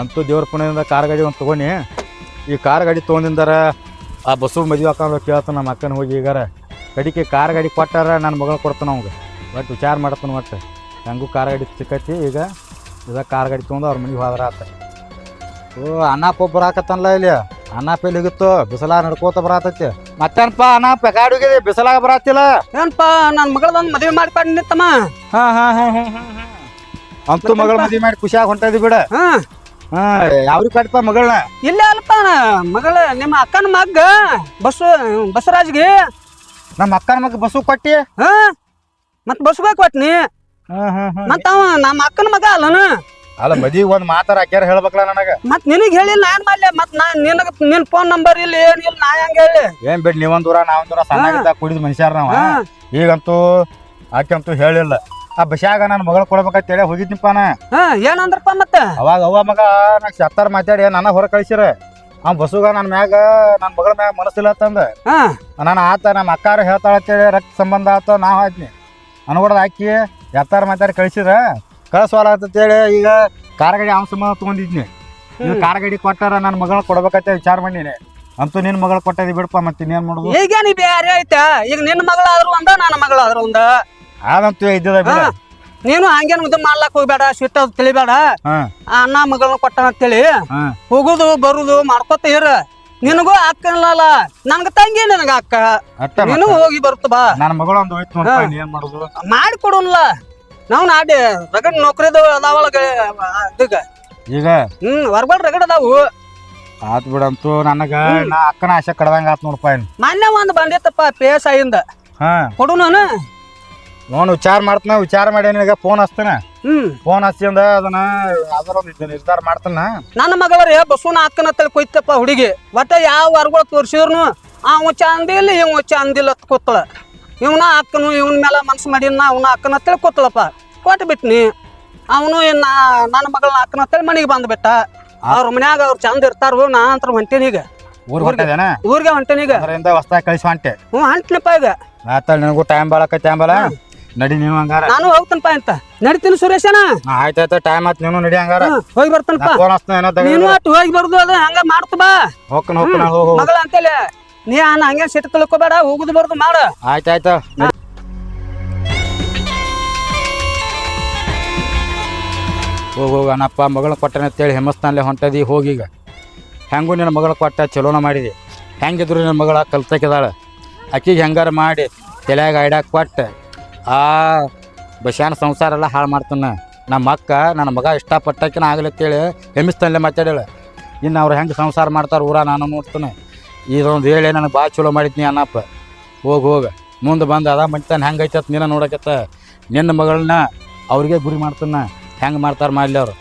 ಅಂತೂ ದೇವ್ರ ಪುಣ್ಯದಿಂದ ಕಾರ್ ಗಾಡಿ ಒಂದು ತೊಗೊಂಡು. ಈ ಕಾರ್ ಗಾಡಿ ತೊಗೊಂಡಿಂದಾರ ಆ ಬಸ್ಸು ಮದುವೆ ಹಾಕೊಂಡು ಕೇಳ್ತಾನೆ ನಮ್ಮ ಅಕ್ಕನ ಹೋಗಿ ಈಗಾರ. ಕಡಿಕೆ ಕಾರ್ ಗಾಡಿ ಕೊಟ್ಟಾರ ನನ್ನ ಮಗಳು ಕೊಡ್ತಾನ ಅವ್ಗೆ ಬಟ್ ವಿಚಾರ ಮಾಡ್ತಾನೆ ಒಟ್ಟು. ಹೆಂಗೂ ಕಾರ್ ಗಾಡಿ ಸಿಕ್ಕತ್ತಿ ಈಗ ಇದ ಕಾರ್ ಗಾಡಿ ತೊಗೊಂಡು ಅವ್ರ ಮನೆಗೆ ಹೋದ್ರ ಆತ. ಓ ಅನ್ನಪ್ಪ ಒಬ್ಬರು ಹಾಕತ್ತಲ್ಲ ಇಲ್ಲಿ. ಅನ್ನಾಪ ಎಲ್ಲಿ ಹೋಗಿತ್ತು? ಬಿಸಿಲಾಗ ನಡ್ಕೋತ ಬರತೈತಿ. ಮತ್ತೇನಪ್ಪ ಅನ್ನಪ್ಪ ಗಾಡಿ ಹೋಗಿದೆ? ಬಿಸಿಲಾಗ ಬರತ್ತಿಲ್ಲ ಏನಪ್ಪ ನನ್ನ ಮಗಳದೊಂದು ಮದುವೆ ಮಾಡ್ಕೊಂಡು ನಿಂತಮ್ಮ. ಹಾ ಹಾ ಹಾ ಹಾ ಹಾ ಹಾ. ಅಂತೂ ಮಗಳ ಮದುವೆ ಮಾಡಿ ಖುಷಿಯಾಗಿ ಹೊಂಟದಿ ಬಿಡ. ಹಾ. ಹಾ ಯಾವ್ರಿಗೆ ಕಟ್ಪ ಮಗಳ ಇಲ್ಲೇ ಅಲ್ಪ ಮಗಳ ನಿಮ್ಮ ಅಕ್ಕನ ಮಗ್ಗ ಬಸ್ಸು ಬಸವರಾಜ್ಗೆ. ನಮ್ಮ ಅಕ್ಕನ ಮಗ ಬಸ್ಸು ಕೊಟ್ಟಿ? ಹಾ ಮತ್ ಬಸ್ಗೆ ಕೊಟ್ನಿ. ಮತ್ತ ಅವ ನಮ್ಮ ಅಕ್ಕನ ಮಗ ಅಲ್ಲನ ಅಲ್ಲ ಮದಿ ಒಂದ್ ಮಾತಾರ ಹಾಕ್ಯಾರ ಹೇಳ್ಬೇಕಲ್ಲ ನನಗ. ಮತ್ ನಿನಗ್ ಹೇಳಿಲ್ಲ ನಾನ್ ಮಾಡ್ಲೆ. ಮತ್ ನಾ ನಿನಗ ನಿನ್ ಫೋನ್ ನಂಬರ್ ಇಲ್ಲ ಏನಿಲ್ಲ ನಾ ಹೆಂಗ ಹೇಳಿ. ಏನ್ ಬಿಡ್ ನೀವೊಂದ್ ದೂರ ನಾವೊಂದ್ ದೂರ ಸಣ್ಣಾಗಿದ್ದ ಕುಡಿದ ಮನುಷ್ಯರ ನಾವ. ಈಗಂತೂ ಈಗಂತೂ ಆಕೆಂತೂ ಹೇಳಿಲ್ಲ. ಆ ಬಸ್ಯಾಗ ನನ್ನ ಮಗಳು ಕೊಡ್ಬೇಕಂತ ಹೇಳಿ ಹೋಗಿದ್ನಿಪ್ಪ ನಾ. ಹಾ ಏನಂದ್ರಪ್ಪ ಮತ್ತ? ಅವಾಗ ಅವ್ವ ಮಗ ನಾ ಸತ್ತಾರ ಮಾತಾಡಿ ನನ್ನ ಹೊರ ಕಳಿಸಿರ. ಆ ಬಸ್ಸುಗ ನನ್ನ ಮ್ಯಾಗ ನನ್ನ ಮಗಳ ಮ್ಯಾಗ ಮನಸ್ಸಿಲ್ಲ ಅಂತಂದ. ಹಾ. ನಾನು ಆತ ನಮ್ಮ ಅಕ್ಕಾರ ಹೇಳ್ತಾಳ ಅಂತೇಳಿ ರಕ್ತ ಸಂಬಂಧ ಆತ ನಾ ಹಾಕಿ ಅನ್ಕೊಡ್ದು ಹಾಕಿ ಎತ್ತಾರ ಮಾತಾಡಿ ಕಳಿಸಿದ್ರ. ಕಳ್ಸೋಲ್ಲ ಅಂತೇಳಿ ಈಗ ಕಾರಗಡಿ ಗಾಡಿ ಅವ್ನ ಸಂಬಂಧ ತೊಗೊಂಡಿದ್ನಿ ನೀವು ಕಾರಗಡಿ ಗಾಡಿ ಕೊಟ್ಟಾರ ನನ್ನ ಮಗಳ ಕೊಡ್ಬೇಕಂತ ವಿಚಾರ ಮಾಡಿನಿ. ಅಂತೂ ನಿನ್ನ ಮಗಳು ಕೊಟ್ಟದಿ ಬಿಡಪ್ಪ ಮತ್ತೆ ಇನ್ನೇನ್ ಮಾಡುದು? ಈಗ ಬೇರೆ ಐತೆ? ಈಗ ನಿನ್ನ ಮಗಳಾದ್ರು ಒಂದ ನನ್ನ ಮಗಳಾದ್ರು ಒಂದ? ಅದಂತೂ ಇದ್ದದ ಬಿಡ. ನೀನು ಹಂಗೇನು ಇದು ಮಾಡ್ಲಕ್ ಹೋಗ್ಬೇಡ ಸಿಟ್ಟ ತಿಳಿಬೇಡ. ಅಣ್ಣ ಮಗಳನ್ನ ಕೊಟ್ಟನ ಅಂತೇಳಿ. ಹೋಗುದು ಬರುದು ಮಾಡ್ಕೊತ ಇರ. ನಿನಗೂ ಅಕ್ಕನಲ್ಲ ನನ್ಗ ತಂಗಿ ನನಗ ಅಕ್ಕ. ನೀನು ಹೋಗಿ ಬರುತ್ತ ಬಾ. ನನ್ನ ಮಗಳು ಒಂದು ಹೋಯ್ತು ಏನ್ ಮಾಡುದು? ನಾವು ನಾಡಿ ರಗಡ್ ನೌಕರಿ ಅದಾವಳ ಇದೀಗ. ಈಗ? ಹ್ಮ್ ಹೊರಗಡೆ ರಗಡ್ ಅದಾವು. ಆತ್ ಬಿಡಂತು ನನಗ ನಾ ಅಕ್ಕನ ಆಸೆ ಕಡ್ದಂಗ ಆತ್ ನೋಡಪ್ಪ ಮೊನ್ನೆ ಒಂದ್ ಬಂದಿತ್ತಪ್ಪ ಪೇಸ್ ಹಾ. ಕೊಡು ನಾನು. ನೋಡ್ ವಿಚಾರ ಮಾಡ್ತಾನ ವಿಚಾರ ಮಾಡಿ ನಿನಗ ಫೋನ್ ಹಚ್ತಾನ? ಹ್ಮ್. ಫೋನ್ ಹಚ್ಚಿಂದ ಅದನ್ನ ಅದರ ಒಂದು ನಿರ್ಧಾರ ಮಾಡ್ತಾನ? ನನ್ನ ಮಗಳರಿ ಬಸವನ ಹಾಕನ ತಲೆ ಕೊಯ್ತಪ್ಪ ಹುಡುಗಿ. ಒಟ್ಟ ಯಾವ ವರ್ಗಳು ತೋರ್ಸಿದ್ರು ಅವ ಚಂದಿಲ್ಲ ಇವ ಅಂದಿಲ್ಲ ಅಂತ ಕೂತಳ. ಇವನ ಅಕ್ಕನು ಇವನ ಮೇಲೆ ಮನ್ಸು ಮಾಡಿನ ಅವನ ಅಕ್ಕನ ತಲೆ ಕೂತಳಪ್ಪ ಕೊಟ್ಟು ಬಿಟ್ನಿ. ಅವನು ಇನ್ನ ನನ್ನ ಮಗಳನ್ನ ಅಕ್ಕನ ತಲೆ ಮನೆಗೆ ಬಂದ್ಬಿಟ್ಟ ಅವ್ರ ಮನ್ಯಾಗ ಅವ್ರು ಚಂದ ಇರ್ತಾರ ನಾ ಅಂತ ಹೊಂಟೇನಿ ಈಗ. ಊರ್ ಹೊಂಟದೇನ? ಊರಿಗೆ ಹೊಂಟೇನಿ ಈಗ. ಹೊಸ ಕಳಿಸಿ ಹೊಂಟೆ. ಹ್ಞೂ ಹೊಂಟ್ನಪ್ಪ ಈಗ. ಆತ ನಿನಗೂ ಟೈಮ್ ಬಾಳಕ ಟೈಮ್ ಬಾಳ ನಡಿ ನೀವು ಹಂಗಾರ. ನಾನು ಹೋಗ್ತೇನಪ್ಪ ಅಂತ. ನಡಿತೀನಿ ಸುರೇಶನ ಆಯ್ತಾಯ್ತು ಟೈಮ್ ಆತ್ ನೀನು ನಡಿ ಹಂಗಾರ. ಹೋಗಿ ಬರ್ತೇನಪ್ಪ. ಫೋನ್ ಹಚ್ತಾನ ಏನೋ ನೀನು ಅಟ್ಟು ಹೋಗಿ ಬರುದು ಅದ ಹಂಗ ಮಾಡ್ತ ಬಾ. ಹೋಗ್ಕನ ಹೋಗ್ಕನ ಹೋಗು ಮಗಳ ಅಂತೇಳಿ ನೀ ಅನ್ನ ಹಂಗೆ ಸಿಟ್ಟು ತಿಳ್ಕೊಬೇಡ ಹೋಗುದು ಬರುದು ಮಾಡು. ಆಯ್ತಾಯ್ತು ನಡಿ. ಹೋಗ್ ಹೋಗ ಮಗಳ ಕೊಟ್ಟನೆ ಅಂತೇಳಿ ಹೆಮ್ಮಸ್ತಾನಲ್ಲೇ ಹೊಂಟದಿ ಹೋಗೀಗ ಹೆಂಗು ನಿನ್ನ ಮಗಳ ಕೊಟ್ಟ ಚಲೋನ ಮಾಡಿದಿ. ಹೆಂಗಿದ್ರು ನಿನ್ನ ಮಗಳ ಕಲ್ತಕ್ಕಿದಾಳೆ ಆಕಿಗೆ ಹೆಂಗಾರ ಮಾಡಿ ತಲೆಯಾಗ ಐಡಾಕ್ ಕೊಟ್ಟು. ಆ ಬಸ್ಯಾನ ಸಂಸಾರ ಎಲ್ಲ ಹಾಳು ಮಾಡ್ತಾನ. ನಮ್ಮ ಅಕ್ಕ, ನನ್ನ ಮಗ ಇಷ್ಟಪಟ್ಟಕ್ಕಿನ ಆಗ್ಲತ್ತೇಳಿ ಹೆಮ್ಮಿಸ್ತಲ್ಲೇ ಮಾತಾಡ್ಯಾಳ. ಇನ್ನು ಅವ್ರು ಹೆಂಗೆ ಸಂಸಾರ ಮಾಡ್ತಾರೆ ಊರ ನಾನು ನೋಡ್ತಾನೆ. ಇದೊಂದು ಹೇಳಿ ನನಗೆ ಭಾಳ ಚಲೋ ಮಾಡಿದ್ನಿ ಅನ್ನಪ್ಪ. ಹೋಗಿ ಹೋಗಿ. ಮುಂದೆ ಬಂದು ಅದ ಮಂಟಾನ ಹೆಂಗೆ ಐತತ್ ನೀನ ನೋಡಕತ್ತ. ನಿನ್ನ ಮಗಳನ್ನ ಅವ್ರಿಗೆ ಗುರಿ ಮಾಡ್ತಾನ. ಹೆಂಗೆ ಮಾಡ್ತಾರೆ ಮಾಡಲಿ ಅವರು.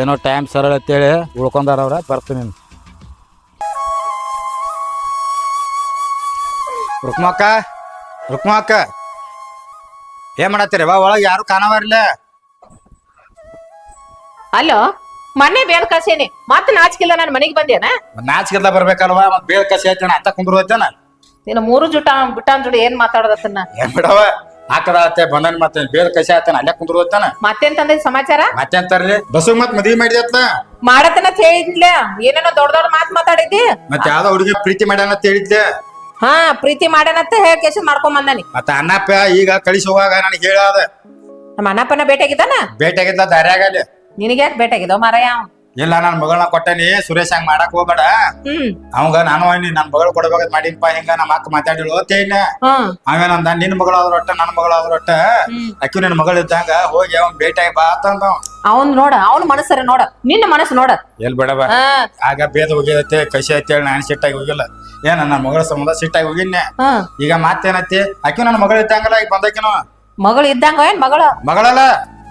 ಏನೋ ಟೈಮ್ ಸರಳ ಅಂತೇಳಿ ಉಳ್ಕೊಂಡಾರ ಅವ್ರ, ಬರ್ತೀನಿ ರುಕ್ಮಕ್ಕ ರುಕ್ಮಕ್ಕ. ಏನ್ ಮಾಡತ್ತೀರಿ? ಬಾ ಒಳಗೆ ಯಾರು ಕಾಣವಾರಿಲ್ಲ ಅಲ್ಲೋ ಮೊನ್ನೆ ಬೇಲ್ ಕಸೇನಿ ಮತ್ ನಾಚಿಕಿಲ್ಲ ನಾನು ಮನೆಗೆ ಬಂದೇನ? ನಾಚಿಗೆಲ್ಲ ಬರ್ಬೇಕಲ್ವಾ? ಮತ್ ಬೇಲ್ ಕಸಿ ಐತಣ ಅಂತ ಕುಂದ್ರು ನೀನು ಮೂರು ಜುಟ ಬಿಟ್ಟಾನ್ ಜೋಡಿ ಏನ್ ಮಾತಾಡದತ್ತನ್ನ? ಏನ್ ಬಿಡವ? ಹಾಕದ ಆತೆ ಬಂದನ್ ಮತ್ತೆ ಬೇಲ್ ಕಸಿ ಆತನ ಅಲ್ಲೇ ಕುಂದ್ರು ಹೋಯ್ತಾನ ಮತ್ತೇನ್ ತಂದ ಸಮಾಚಾರ? ಮತ್ತೆ ಅಂತಾರ್ರಿ ಬಸ್ಸು ಮತ್ ಮದ್ವಿ ಮಾಡಿದತ್ತ ಮಾಡತನ ಹೇಳಿದ್ಲ ಏನೇನೋ ದೊಡ್ಡ ದೊಡ್ಡ ಮಾತ್ ಮಾತಾಡಿದ್ದಿ? ಮತ್ತೆ ಯಾವ್ದೋ ಹುಡುಗಿ ಪ್ರೀತಿ ಮಾಡ್ಯಾನ ಅಂತ ಹೇಳಿದ್ದೆ ಹಾ ಪ್ರೀತಿ ಮಾಡ್ಯಾನಂತ ಹೇಳಿ ಕೇಸ ಮಾಡ್ಕೊಂಡ್ ಬಂದಾನಿ. ಮತ್ತ ಅಣ್ಣಪ್ಪ ಈಗ ಕಳಿಸಿ ಹೋಗಾಗ ನನಗೆ ಹೇಳಾದ. ನಮ್ಮ ಅಣ್ಣಪ್ಪನ ಭೇಟಿಯಾಗಿದ್ದಾನ? ಭೇಟಿಯಾಗಿದ್ದ ದಾರ್ಯಾಗ ಅಲ್ಲಿ. ನಿನಗೆ ಯಾಕೆ ಭೇಟಿಯಾಗಿದ್ದೋ ಮಾರಾಯ? ಅವ? ಇಲ್ಲ ನನ್ ಮಗಳನ್ನ ಕೊಟ್ಟೇನಿ ಸುರೇಶ್ ಹಂಗ ಮಾಡಕ್ ಹೋಗ್ಬೇಡ. ಹ್ಮ್. ಅವಂಗ ನಾನು ಅವ್ನಿ ನನ್ ಮಗಳ ಕೊಡ್ಬೇಕಂತ ಮಾಡಿನ್ಪ ಹಿಂಗ ನಮ್ಮ ಅಕ್ಕ ಮಾತಾಡಿಳು ತೇನ ಹ್ಮ್ ಅವೇನಂದ ನಿನ್ನ ಮಗಳಾದ್ರ ಒಟ್ಟ ನನ್ ಮಗಳಾದ್ರ ಒಟ್ಟ ಅಕ್ಕಿ ನಿನ್ ಮಗಳ ಇದ್ದಾಗ ಹೋಗಿ ಅವನ್ ಭೇಟಿಯಾಗಿ ಬಾ ಅಂತ ಅವ. ಅವನ್ ನೋಡ ಅವನ್ ಮನಸ್ಸರ ನೋಡ ನಿನ್ನ ಮನಸ್ಸು ನೋಡ. ಎಲ್ ಬೇಡ ಹಾ. ಆಗ ಭೇದ ಹೋಗಿದತ್ತೆ ಕಸಿ ಐತೇಳಿ ನಾನು ಸಿಟ್ಟಾಗಿ ಹೋಗಿಲ್ಲ. ಏನ ನನ್ನ ಮಗಳ ಸಂಬಂಧ ಸಿಟ್ಟಾಗಿ ಹೋಗಿನ್ನೆ. ಈಗ ಮಾತೇನೈತಿ ಅಕ್ಕಿ ನನ್ನ ಮಗಳ ಇದ್ದಂಗಲ್ಲ ಈಗ ಬಂದಕಿನ. ಮಗಳು ಇದ್ದಂಗ ಏನ್ ಮಗಳು? ಮಗಳಲ್ಲ?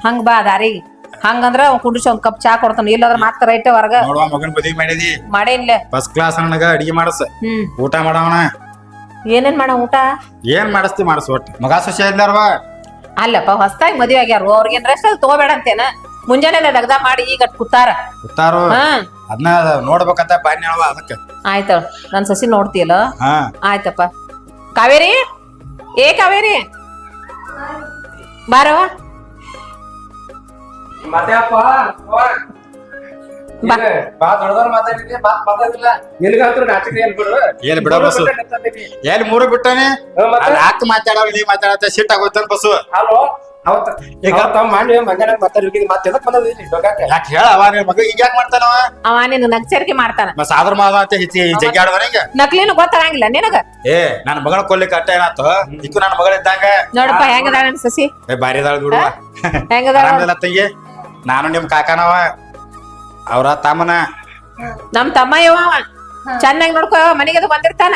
ಹಂಗ ಬಾ ದಾರಿಗೆ ಹಂಗಂದ್ರ ಅವ್ನ್ ಕುಂಡಿಸಿ ಒಂದ್ ಕಪ್ ಚಾ ಕೊಡ್ತಾನ. ಇಲ್ಲದ್ರ ಮಾತ್ರ ರೈಟ್ ಹೊರಗ ನೋಡುವ ಮಗನ್ ಮದ್ವಿ ಮಾಡಿದಿ. ಮಾಡೇನ್ಲೆ? ಫಸ್ಟ್ ಕ್ಲಾಸ್ ನನಗ ಅಡಿಗೆ ಮಾಡಸ. ಹ್ಮ್. ಊಟ ಮಾಡವನ. ಏನೇನ್ ಮಾಡ ಊಟ? ಏನ್ ಮಾಡಿಸ್ತಿ ಮಾಡಸ್ ಒಟ್ಟು. ಮಗ ಸೊಸೆ ಇದ್ದಾರವ? ಅಲ್ಲಪ್ಪ ಹೊಸ್ತಾಗಿ ಮದ್ವೆ ಆಗ್ಯಾರ ಅವ್ರಿಗೇನ್ ರೆಸ್ಟ್ ತಗೋಬೇಡ ಅಂತೇನ ಮುಂಜಾನೆ ಲಗ್ದ ಮಾಡಿ ಈಗ ಕುತ್ತಾರ ಗೊತ್ತಾರು ಹಾ. ಅದನ್ನ ನೋಡ್ಬೇಕಂತ ಬಾನಿ ಅವ ಅದಕ್ಕೆ. ಆಯ್ತ ನನ್ ಸಸಿ ನೋಡ್ತೀಯಲ್ಲ? ಹಾ. ಆಯ್ತಪ್ಪ. ಕಾವೇರಿ? ಏ ಕಾವೇರಿ? ಬಾರವ ಬಾ. ಬಾ ದೊಡ್ಡದವ್ರ ಮಾತಾಡಿದ್ರಿ ಮಾತ್ ಮಾತಾಡಿಲ್ಲ ನಿನಗಂತೂ ನಾಚಿಕೆ ಏನ್ ಬಿಡು. ಏನ್ ಬಿಡ ಬಸ್ಸು ಎಲ್ಲಿ ಮೂರು ಬಿಟ್ಟಾನೆ? ನೀ ಮಾತಾಡತ್ತೆ ಸಿಟ್ ಬಸ್ಸು ಹಲೋ? ಅವತ್ತ ಈಗ ತಮ್ಮ ಮಾಡಿ ಮಗನ ಮಾತಾಡಿದ್ರಿ ಮತ್ತೆ ಎದಕ್ ಬಂದದ್ರಿ ಡೊಗಾಕ ಯಾಕೆ ಹೇಳ ಅವ ನಿನ್ ಮಗ ಈಗ ಯಾಕೆ ಮಾಡ್ತಾನವ ಅವ? ನಿನ್ ನಗ್ಚರಿಕೆ ಮಾಡ್ತಾನ. ಮ ಸಾದ್ರ ಮಾವ ಅಂತ ಹೆಚ್ಚಿ ಜಗ್ಗಿ ಆಡವನ ಈಗ? ನಕ್ಲಿನು ಗೊತ್ತಾಗಂಗಿಲ್ಲ ನಿನಗ? ಏ ನನ್ನ ಮಗಳ ಕೊಲ್ಲಿಕ್ಕೆ ಅಟ್ಟ ಏನಾತು? ಇಕ್ಕು ನನ್ನ ಮಗಳ ಇದ್ದಂಗ ನೋಡಪ್ಪ ಹೆಂಗದಾಳ ಸಸಿ ಏ ಬಾರಿ ಅದಾಳ ಬಿಡುವ ಹೆಂಗದಾಳ ಆರಾಮದಿಲ್ಲ ತಂಗಿ? ನಾನು ನಿಮ್ ಕಾಕನವ ಅವ್ರ ತಮ್ಮನ. ನಮ್ ತಮ್ಮ ಇವ ಅವ. ಚೆನ್ನಾಗಿ ನೋಡ್ಕೋ ಮನೆಗೆ ಅದು ಬಂದಿರ್ತಾನ.